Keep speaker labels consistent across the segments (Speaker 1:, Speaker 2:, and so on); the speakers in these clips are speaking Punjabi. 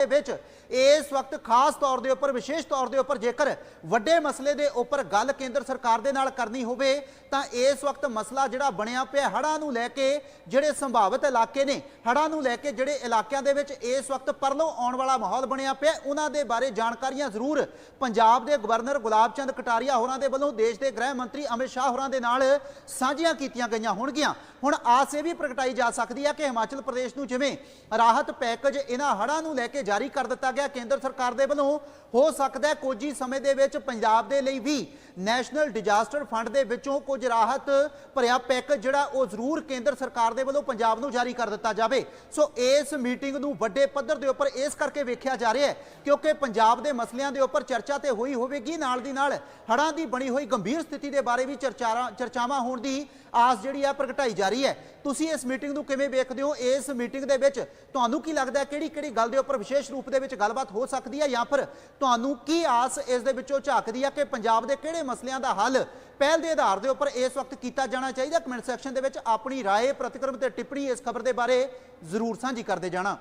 Speaker 1: ਦੇ ਵਿੱਚ ਇਸ ਵਕਤ ਖਾਸ ਤੌਰ ਦੇ ਉੱਪਰ, ਵਿਸ਼ੇਸ਼ ਤੌਰ ਦੇ ਉੱਪਰ ਜੇਕਰ ਵੱਡੇ ਮਸਲੇ ਦੇ ਉੱਪਰ ਗੱਲ ਕੇਂਦਰ ਸਰਕਾਰ ਦੇ ਨਾਲ ਕਰਨੀ ਹੋਵੇ, ਤਾਂ ਇਸ ਵਕਤ ਮਸਲਾ ਜਿਹੜਾ ਬਣਿਆ ਪਿਆ ਹੜ੍ਹਾਂ ਨੂੰ ਲੈ ਕੇ ਜਿਹੜੇ ਸੰਭਾਵਿਤ ਇਲਾਕੇ ਨੇ, ਹੜ੍ਹਾਂ ਨੂੰ ਲੈ ਕੇ ਜਿਹੜੇ ਇਲਾਕਿਆਂ ਦੇ ਵਿੱਚ ਇਸ ਵਕਤ ਪਰਲੋਂ ਆਉਣ ਵਾਲਾ ਮਾਹੌਲ ਬਣਿਆ ਪਿਆ ਉਹਨਾਂ ਦੇ ਬਾਰੇ ਜਾਣਕਾਰੀਆਂ ਜ਼ਰੂਰ ਪੰਜਾਬ ਦੇ ਗਵਰਨਰ ਗੁਲਾਬ ਚੰਦ ਕਟਾਰੀਆ ਹੋਰਾਂ ਦੇ ਵੱਲੋਂ ਦੇਸ਼ ਦੇ ਗ੍ਰਹਿ ਮੰਤਰੀ ਅਮਿਤ ਸ਼ਾਹ ਹੋਰਾਂ ਦੇ ਨਾਲ ਸਾਂਝੀਆਂ ਕੀਤੀਆਂ ਗਈਆਂ ਹੋਣਗੀਆਂ। ਹੁਣ ਆਸ ਇਹ ਵੀ ਪ੍ਰਗਟਾਈ ਜਾ ਸਕਦੀ ਹੈ ਕਿ ਹਿਮਾਚਲ ਪ੍ਰਦੇਸ਼ ਨੂੰ ਜਿਵੇਂ ਰਾਹਤ ਪੈਕੇਜ ਇਹਨਾਂ ਹੜ੍ਹਾਂ ਨੂੰ ਲੈ ਕੇ ਜਾਰੀ ਕਰ ਦਿੱਤਾ ਗਿਆ। ਕੇਂਦਰ ਸਰਕਾਰ ਦੇ ਵੱਲੋਂ ਹੋ ਸਕਦਾ ਹੈ ਕੁਝ ਹੀ ਸਮੇਂ ਦੇ ਵਿੱਚ ਪੰਜਾਬ ਦੇ ਲਈ ਵੀ ਨੈਸ਼ਨਲ ਡਿਜ਼ਾਸਟਰ ਫੰਡ ਦੇ ਵਿੱਚੋਂ ਕੁਝ ਰਾਹਤ ਭਰਿਆ ਪੈਕੇਜ ਜਿਹੜਾ ਉਹ ਜ਼ਰੂਰ ਕੇਂਦਰ ਸਰਕਾਰ ਦੇ ਵੱਲੋਂ ਪੰਜਾਬ ਨੂੰ ਜਾਰੀ ਕਰ ਦਿੱਤਾ ਜਾਵੇ। ਸੋ ਇਸ ਮੀਟਿੰਗ ਨੂੰ ਵੱਡੇ ਪੱਧਰ ਦੇ ਉੱਪਰ ਇਸ ਕਰਕੇ ਵੇਖਿਆ ਜਾ ਰਿਹਾ ਹੈ ਕਿਉਂਕਿ ਪੰਜਾਬ ਦੇ ਮਸਲਿਆਂ ਦੇ ਉੱਪਰ ਚਰਚਾ ਤੇ ਹੋਈ ਹੋਵੇਗੀ। ਨਾਲ ਦੀ ਨਾਲ ਹੜ੍ਹਾਂ ਦੀ ਬਣੀ ਹੋਈ ਗੰਭੀਰ ਸਥਿਤੀ ਦੇ ਬਾਰੇ ਵੀ ਚਰਚਾਰਾਂ, ਚਰਚਾਵਾਂ ਹੋਣ ਦੀ ਆਸ ਜਿਹੜੀ ਆ ਪ੍ਰਗਟਾਈ ਜਾ ਰਹੀ ਹੈ। ਤੁਸੀਂ ਇਸ ਮੀਟਿੰਗ ਨੂੰ ਕਿਵੇਂ ਵੇਖਦੇ ਹੋ? ਇਸ ਮੀਟਿੰਗ ਦੇ ਵਿੱਚ ਤੁਹਾਨੂੰ ਕੀ ਲੱਗਦਾ ਕਿਹੜੀ ਕਿਹੜੀ ਗੱਲ ਦੇ ਉੱਪਰ ਵਿਸ਼ੇਸ਼ ਰੂਪ ਦੇ ਵਿੱਚ ਗੱਲਬਾਤ ਹੋ ਸਕਦੀ ਹੈ ਜਾਂ ਫਿਰ ਤੁਹਾਨੂੰ ਕੀ ਆਸ ਇਸ ਦੇ ਵਿੱਚੋਂ ਝਾਕਦੀ ਹੈ ਕਿ ਪੰਜਾਬ ਦੇ ਕਿਹੜੇ ਮਸਲਿਆਂ ਦਾ ਹੱਲ ਪਹਿਲ ਦੇ ਆਧਾਰ ਦੇ ਉੱਪਰ ਇਸ ਵਕਤ ਕੀਤਾ ਜਾਣਾ ਚਾਹੀਦਾ ਕਮੈਂਟ ਸੈਕਸ਼ਨ ਦੇ ਵਿੱਚ ਆਪਣੀ رائے ਪ੍ਰਤੀਕਰਮ ਤੇ ਟਿੱਪਣੀ ਇਸ ਖਬਰ ਦੇ ਬਾਰੇ ਜ਼ਰੂਰ ਸਾਂਝੀ ਕਰਦੇ ਜਾਣਾ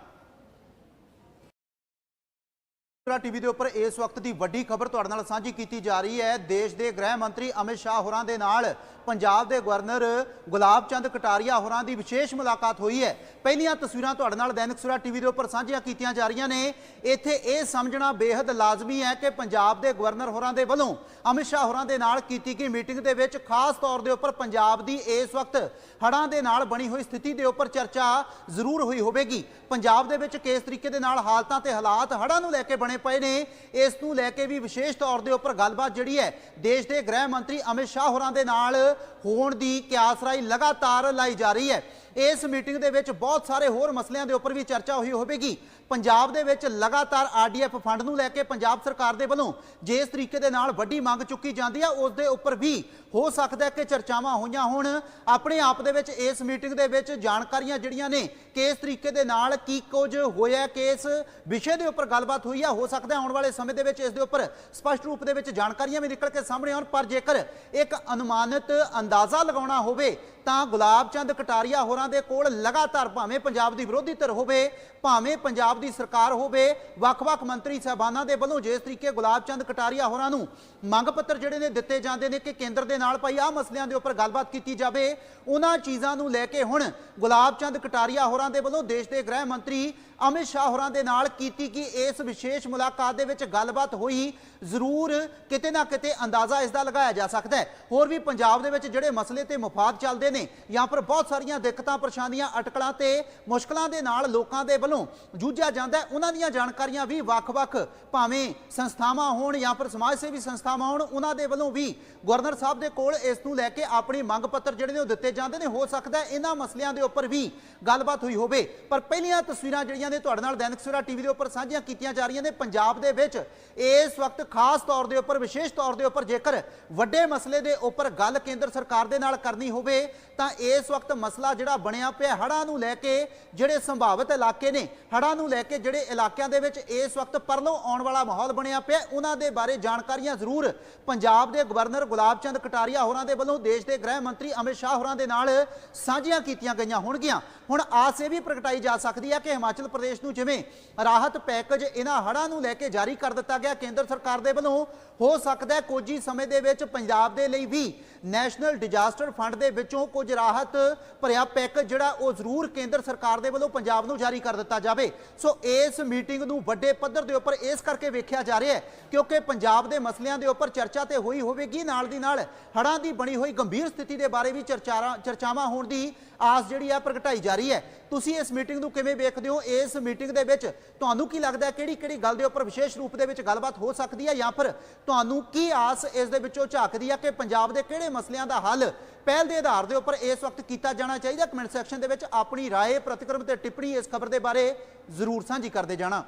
Speaker 1: ਪੂਰਾ ਟੀਵੀ ਦੇ ਉੱਪਰ ਇਸ ਵਕਤ ਦੀ ਵੱਡੀ ਖਬਰ ਤੁਹਾਡੇ ਨਾਲ ਸਾਂਝੀ ਕੀਤੀ ਜਾ ਰਹੀ ਹੈ ਦੇਸ਼ ਦੇ ਗ੍ਰਹਿ ਮੰਤਰੀ ਅਮਿਤ ਸ਼ਾਹ ਹੋਰਾਂ ਦੇ ਨਾਲ ਪੰਜਾਬ ਦੇ ਗਵਰਨਰ ਗੁਲਾਬ ਚੰਦ ਕਟਾਰੀਆ ਹੋਰਾਂ ਦੀ ਵਿਸ਼ੇਸ਼ ਮੁਲਾਕਾਤ ਹੋਈ ਹੈ। ਪਹਿਲੀਆਂ ਤਸਵੀਰਾਂ ਤੁਹਾਡੇ ਨਾਲ ਦੈਨਿਕ ਸੁਰਾ ਟੀਵੀ ਦੇ ਉੱਪਰ ਸਾਂਝੀਆਂ ਕੀਤੀਆਂ ਜਾ ਰਹੀਆਂ ਨੇ। ਇੱਥੇ ਇਹ ਸਮਝਣਾ ਬੇहद ਲਾਜ਼ਮੀ ਹੈ ਕਿ ਪੰਜਾਬ ਦੇ ਗਵਰਨਰ ਹੋਰਾਂ ਦੇ ਵੱਲੋਂ ਅਮਿਤ ਸ਼ਾਹ ਹੋਰਾਂ ਦੇ ਨਾਲ ਕੀਤੀ ਗਈ ਮੀਟਿੰਗ ਦੇ ਵਿੱਚ ਖਾਸ ਤੌਰ ਦੇ ਉੱਪਰ ਪੰਜਾਬ ਦੀ ਇਸ ਵਕਤ ਹੜ੍ਹਾਂ ਦੇ ਨਾਲ ਬਣੀ ਹੋਈ ਸਥਿਤੀ ਦੇ ਉੱਪਰ ਚਰਚਾ ਜ਼ਰੂਰ ਹੋਈ ਹੋਵੇਗੀ। ਪੰਜਾਬ ਦੇ ਵਿੱਚ ਕਿਸ ਤਰੀਕੇ ਦੇ ਨਾਲ ਹਾਲਤਾਂ ਤੇ ਹਾਲਾਤ ਹੜ੍ਹਾਂ ਨੂੰ ਲੈ ਕੇ ਬਣੇ ਪਏ ਨੇ, ਇਸ ਨੂੰ ਲੈ ਕੇ ਵੀ ਵਿਸ਼ੇਸ਼ ਤੌਰ ਦੇ ਉੱਪਰ ਗੱਲਬਾਤ ਜਿਹੜੀ ਹੈ, ਦੇਸ਼ ਦੇ ਗ੍ਰਹਿ ਮੰਤਰੀ ਅਮਿਤ ਸ਼ਾਹ ਹੋਰਾਂ ਦੇ ਨਾਲ ਹੋਣ ਦੀ ਕਿਆਸਰਾਈ ਲਗਾਤਾਰ ਲਾਈ ਜਾ ਰਹੀ ਹੈ। ਇਸ ਮੀਟਿੰਗ ਦੇ ਵਿੱਚ ਬਹੁਤ ਸਾਰੇ ਹੋਰ ਮਸਲਿਆਂ ਦੇ ਉੱਪਰ ਵੀ ਚਰਚਾ ਹੋਈ ਹੋਵੇਗੀ। ਪੰਜਾਬ ਦੇ ਵਿੱਚ ਲਗਾਤਾਰ ਆਰਡੀਐਫ ਫੰਡ ਨੂੰ ਲੈ ਕੇ ਪੰਜਾਬ ਸਰਕਾਰ ਦੇ ਵੱਲੋਂ ਜਿਸ ਤਰੀਕੇ ਦੇ ਨਾਲ ਵੱਡੀ ਮੰਗ ਚੁੱਕੀ ਜਾਂਦੀ ਹੈ ਉਸ ਦੇ ਉੱਪਰ ਵੀ ਹੋ ਸਕਦਾ ਹੈ ਕਿ ਚਰਚਾਵਾਂ ਹੋਈਆਂ ਹੋਣ। ਆਪਣੇ ਆਪ ਦੇ ਵਿੱਚ ਇਸ ਮੀਟਿੰਗ ਦੇ ਵਿੱਚ ਜਾਣਕਾਰੀਆਂ ਜਿਹੜੀਆਂ ਨੇ, ਕਿਸ ਤਰੀਕੇ ਦੇ ਨਾਲ ਕੀ ਕੁਝ ਹੋਇਆ, ਕਿਸ ਵਿਸ਼ੇ ਦੇ ਉੱਪਰ ਗੱਲਬਾਤ ਹੋਈ ਹੈ ਹੋ ਸਕਦਾ ਆਉਣ ਵਾਲੇ ਸਮੇਂ ਦੇ ਵਿੱਚ ਇਸ ਦੇ ਉੱਪਰ ਸਪਸ਼ਟ ਰੂਪ ਦੇ ਵਿੱਚ ਜਾਣਕਾਰੀਆਂ ਵੀ ਨਿਕਲ ਕੇ ਸਾਹਮਣੇ ਆਉਣ। ਪਰ ਜੇਕਰ ਇੱਕ ਅਨੁਮਾਨਿਤ ਅੰਦਾਜ਼ਾ ਲਗਾਉਣਾ ਹੋਵੇ ਤਾਂ ਗੁਲਾਬ ਚੰਦ ਕਟਾਰੀਆ ਹੋਰਾਂ ਦੇ ਕੋਲ ਲਗਾਤਾਰ ਭਾਵੇਂ ਪੰਜਾਬ ਦੀ ਵਿਰੋਧੀ ਧਿਰ ਹੋਵੇ, ਭਾਵੇਂ ਪੰਜਾਬ ਦੀ ਸਰਕਾਰ ਹੋਵੇ, ਵੱਖ-ਵੱਖ ਮੰਤਰੀ ਸਾਹਿਬਾਨਾਂ ਦੇ ਵੱਲੋਂ ਜਿਸ ਤਰੀਕੇ ਗੁਲਾਬ ਚੰਦ ਕਟਾਰੀਆ ਹੋਰਾਂ ਨੂੰ ਮੰਗ ਪੱਤਰ ਜਿਹੜੇ ਨੇ ਦਿੱਤੇ ਜਾਂਦੇ ਨੇ ਕਿ ਕੇਂਦਰ ਦੇ ਨਾਲ ਭਾਈ ਆਹ ਮਸਲਿਆਂ ਦੇ ਉੱਪਰ ਗੱਲਬਾਤ ਕੀਤੀ ਜਾਵੇ, ਉਹਨਾਂ ਚੀਜ਼ਾਂ ਨੂੰ ਲੈ ਕੇ ਹੁਣ ਗੁਲਾਬ ਚੰਦ ਕਟਾਰੀਆ ਹੋਰਾਂ ਦੇ ਵੱਲੋਂ ਦੇਸ਼ ਦੇ ਗ੍ਰਹਿ ਮੰਤਰੀ ਅਮਿਤ ਸ਼ਾਹ ਹੋਰਾਂ ਦੇ ਨਾਲ ਕੀਤੀ ਕਿ ਇਸ ਵਿਸ਼ੇਸ਼ ਮੁਲਾਕਾਤ ਦੇ ਵਿੱਚ ਗੱਲਬਾਤ ਹੋਈ, ਜ਼ਰੂਰ ਕਿਤੇ ਨਾ ਕਿਤੇ ਅੰਦਾਜ਼ਾ ਇਸ ਦਾ ਲਗਾਇਆ ਜਾ ਸਕਦਾ ਹੈ। ਹੋਰ ਵੀ ਪੰਜਾਬ ਦੇ ਵਿੱਚ ਜਿਹੜੇ ਮਸਲੇ ਤੇ ਮਫਾਦ ਚੱਲਦੇ ਨੇ, ਜਾਂ ਫਿਰ ਬਹੁਤ ਸਾਰੀਆਂ ਦਿੱਕਤਾਂ, ਪਰੇਸ਼ਾਨੀਆਂ, ਅਟਕਲਾਂ ਤੇ ਮੁਸ਼ਕਲਾਂ ਦੇ ਨਾਲ ਲੋਕਾਂ ਦੇ ਵੱਲੋਂ ਜੂਝਿਆ ਜਾਂਦਾ ਉਹਨਾਂ ਦੀਆਂ ਜਾਣਕਾਰੀਆਂ ਵੀ ਵੱਖ-ਵੱਖ ਭਾਵੇਂ ਸੰਸਥਾਵਾਂ ਹੋਣ ਜਾਂ ਫਿਰ ਸਮਾਜ ਸੇਵੀ ਸੰਸਥਾਵਾਂ ਹੋਣ, ਉਹਨਾਂ ਦੇ ਵੱਲੋਂ ਵੀ ਗਵਰਨਰ ਸਾਹਿਬ ਦੇ ਕੋਲ ਇਸ ਨੂੰ ਲੈ ਕੇ ਆਪਣੀ ਮੰਗ ਪੱਤਰ ਜਿਹੜੇ ਨੇ ਉਹ ਦਿੱਤੇ ਜਾਂਦੇ ਨੇ। ਹੋ ਸਕਦਾ ਇਹਨਾਂ ਮਸਲਿਆਂ ਦੇ ਉੱਪਰ ਵੀ ਗੱਲਬਾਤ ਹੋਈ ਹੋਵੇ। ਪਰ ਪਹਿਲੀਆਂ ਤਸਵੀਰਾਂ ਜਿਹੜੀਆਂ ਨੇ, ਤੁਹਾਡੇ ਨਾਲ ਦੈਨਿਕ ਸਵੇਰਾ ਟੀਵੀ ਦੇ ਉੱਪਰ ਸਾਂਝੀਆਂ ਕੀਤੀਆਂ ਜਾ ਰਹੀਆਂ ਨੇ। ਪੰਜਾਬ ਦੇ ਵਿੱਚ ਇਸ ਵਕਤ ਖਾਸ ਤੌਰ ਦੇ ਉੱਪਰ, ਵਿਸ਼ੇਸ਼ ਤੌਰ ਦੇ ਉੱਪਰ ਜੇਕਰ ਵੱਡੇ ਮਸਲੇ ਦੇ ਉੱਪਰ ਗੱਲ ਕੇਂਦਰ ਸਰਕਾਰ ਦੇ ਨਾਲ ਕਰਨੀ ਹੋਵੇ, ਤਾਂ ਇਸ ਵਕਤ ਮਸਲਾ ਜਿਹੜਾ ਬਣਿਆ ਪਿਆ, ਹੜ੍ਹਾਂ ਨੂੰ ਲੈ ਕੇ ਜਿਹੜੇ ਸੰਭਾਵਿਤ ਇਲਾਕੇ ਨੇ, ਹੜ੍ਹਾਂ ਨੂੰ ਲੈ ਕੇ ਜਿਹੜੇ ਇਲਾਕਿਆਂ ਦੇ ਵਿੱਚ ਇਸ ਵਕਤ ਪਰਲੋਂ ਆਉਣ ਵਾਲਾ ਮਾਹੌਲ ਬਣਿਆ ਪਿਆ, ਉਹਨਾਂ ਦੇ ਬਾਰੇ ਜਾਣਕਾਰੀਆਂ ਜ਼ਰੂਰ ਪੰਜਾਬ ਦੇ ਗਵਰਨਰ ਗੁਲਾਬ ਚੰਦ ਕਟਾਰੀਆ ਹੋਰਾਂ ਦੇ ਵੱਲੋਂ ਦੇਸ਼ ਦੇ ਗ੍ਰਹਿ ਮੰਤਰੀ ਅਮਿਤ ਸ਼ਾਹ ਹੋਰਾਂ ਦੇ ਨਾਲ ਸਾਂਝੀਆਂ ਕੀਤੀਆਂ ਗਈਆਂ ਹੋਣਗੀਆਂ। ਹੁਣ ਆਸ ਇਹ ਵੀ ਪ੍ਰਗਟਾਈ ਜਾ ਸਕਦੀ ਹੈ ਕਿ ਹਿਮਾਚਲ ਪ੍ਰਦੇਸ਼ ਨੂੰ ਜਿਵੇਂ ਰਾਹਤ ਪੈਕੇਜ ਇਹਨਾਂ ਹੜ੍ਹਾਂ ਨੂੰ ਲੈ ਕੇ ਜਾਰੀ ਕਰ ਦਿੱਤਾ ਗਿਆ, ਕੇਂਦਰ ਸਰਕਾਰ ਦੇ ਵੱਲੋਂ ਹੋ ਸਕਦਾ ਹੈ ਕੁਝ ਹੀ ਸਮੇਂ ਦੇ ਵਿੱਚ ਪੰਜਾਬ ਦੇ ਲਈ ਵੀ ਨੈਸ਼ਨਲ ਡਿਜ਼ਾਸਟਰ ਫੰਡ ਦੇ ਵਿੱਚੋਂ ਕੁਝ ਰਾਹਤ ਭਰਿਆ ਪੈਕੇਜ ਜਿਹੜਾ ਉਹ ਜ਼ਰੂਰ ਕੇਂਦਰ ਸਰਕਾਰ ਦੇ ਵੱਲੋਂ ਪੰਜਾਬ ਨੂੰ ਜਾਰੀ ਕਰ ਦਿੱਤਾ ਜਾਵੇ। ਸੋ ਇਸ ਮੀਟਿੰਗ ਨੂੰ ਵੱਡੇ ਪੱਧਰ ਦੇ ਉੱਪਰ ਇਸ ਕਰਕੇ ਵੇਖਿਆ ਜਾ ਰਿਹਾ ਹੈ ਕਿਉਂਕਿ ਪੰਜਾਬ ਦੇ ਮਸਲਿਆਂ ਦੇ ਉੱਪਰ ਚਰਚਾ ਤੇ ਹੋਈ ਹੋਵੇਗੀ। ਨਾਲ ਦੀ ਨਾਲ ਹੜ੍ਹਾਂ ਦੀ ਬਣੀ ਹੋਈ ਗੰਭੀਰ ਸਥਿਤੀ ਦੇ ਬਾਰੇ ਵੀ ਚਰਚਾਰਾਂ ਚਰਚਾਵਾਂ ਹੋਣ ਦੀ ਆਸ ਜਿਹੜੀ ਆ ਪ੍ਰਗਟਾਈ ਜਾ ਰਹੀ ਹੈ ਤੁਸੀਂ ਇਸ ਮੀਟਿੰਗ ਨੂੰ ਕਿਵੇਂ ਵੇਖਦੇ ਹੋ ਇਸ ਮੀਟਿੰਗ ਦੇ ਵਿੱਚ ਤੁਹਾਨੂੰ ਕੀ ਲੱਗਦਾ ਹੈ ਕਿਹੜੀ ਕਿਹੜੀ ਗੱਲ ਦੇ ਉੱਪਰ ਵਿਸ਼ੇਸ਼ ਰੂਪ ਦੇ ਵਿੱਚ ਗੱਲਬਾਤ ਹੋ ਸਕਦੀ ਹੈ ਜਾਂ ਫਿਰ ਤੁਹਾਨੂੰ ਕੀ ਆਸ ਇਸ ਦੇ ਵਿੱਚੋਂ ਝਾਕਦੀ ਹੈ ਕਿ ਪੰਜਾਬ ਦੇ ਕਿਹੜੇ ਮਸਲਿਆਂ ਦਾ ਹੱਲ ਪਹਿਲ ਦੇ ਆਧਾਰ ਦੇ ਉੱਪਰ ਇਸ ਵਕਤ ਕੀਤਾ ਜਾਣਾ ਚਾਹੀਦਾ ਕਮੈਂਟ ਸੈਕਸ਼ਨ ਦੇ ਵਿੱਚ ਆਪਣੀ رائے ਪ੍ਰਤੀਕਰਮ ਤੇ ਟਿੱਪਣੀ ਇਸ ਖਬਰ ਦੇ ਬਾਰੇ ਜ਼ਰੂਰ ਸਾਂਝੀ ਕਰਦੇ ਜਾਣਾ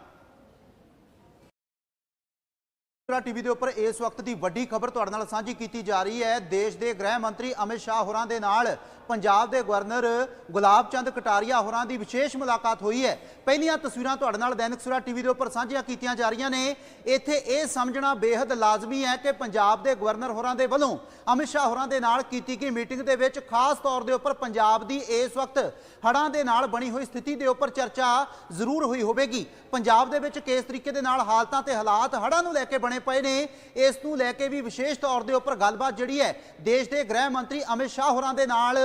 Speaker 1: ਪੂਰਾ ਟੀਵੀ ਦੇ ਉੱਪਰ ਇਸ ਵਕਤ ਦੀ ਵੱਡੀ ਖਬਰ ਤੁਹਾਡੇ ਨਾਲ ਸਾਂਝੀ ਕੀਤੀ ਜਾ ਰਹੀ ਹੈ। ਦੇਸ਼ ਦੇ ਗ੍ਰਹਿ ਮੰਤਰੀ ਅਮਿਤ ਸ਼ਾਹ ਹੋਰਾਂ ਦੇ ਨਾਲ ਪੰਜਾਬ ਦੇ ਗਵਰਨਰ ਗੁਲਾਬ ਚੰਦ ਕਟਾਰੀਆ ਹੋਰਾਂ ਦੀ ਵਿਸ਼ੇਸ਼ ਮੁਲਾਕਾਤ ਹੋਈ ਹੈ। ਪਹਿਲੀਆਂ ਤਸਵੀਰਾਂ ਤੁਹਾਡੇ ਨਾਲ ਦੈਨਿਕ ਸੁਰਾ ਟੀਵੀ ਦੇ ਉੱਪਰ ਸਾਂਝੀਆਂ ਕੀਤੀਆਂ ਜਾ ਰਹੀਆਂ ਨੇ। ਇੱਥੇ ਇਹ ਸਮਝਣਾ ਬੇहद ਲਾਜ਼ਮੀ ਹੈ ਕਿ ਪੰਜਾਬ ਦੇ ਗਵਰਨਰ ਹੋਰਾਂ ਦੇ ਵੱਲੋਂ ਅਮਿਤ ਸ਼ਾਹ ਹੋਰਾਂ ਦੇ ਨਾਲ ਕੀਤੀ ਗਈ ਮੀਟਿੰਗ ਦੇ ਵਿੱਚ ਖਾਸ ਤੌਰ ਦੇ ਉੱਪਰ ਪੰਜਾਬ ਦੀ ਇਸ ਵਕਤ ਹੜ੍ਹਾਂ ਦੇ ਨਾਲ ਬਣੀ ਹੋਈ ਸਥਿਤੀ ਦੇ ਉੱਪਰ ਚਰਚਾ ਜ਼ਰੂਰ ਹੋਈ ਹੋਵੇਗੀ। ਪੰਜਾਬ ਦੇ ਵਿੱਚ ਕਿਸ ਤਰੀਕੇ ਦੇ ਨਾਲ ਹਾਲਤਾਂ ਤੇ ਹਾਲਾਤ ਹੜ੍ਹਾਂ ਨੂੰ ਲੈ ਕੇ ਬਣੇ ਪਏ ਨੇ। ਇਸ ਨੂੰ ਲੈ ਕੇ ਵੀ ਵਿਸ਼ੇਸ਼ ਤੌਰ ਦੇ ਉੱਪਰ ਗੱਲਬਾਤ ਜਿਹੜੀ ਹੈ, ਦੇਸ਼ ਦੇ ਗ੍ਰਹਿ ਮੰਤਰੀ ਅਮਿਤ ਸ਼ਾਹ ਹੋਰਾਂ ਦੇ ਨਾਲ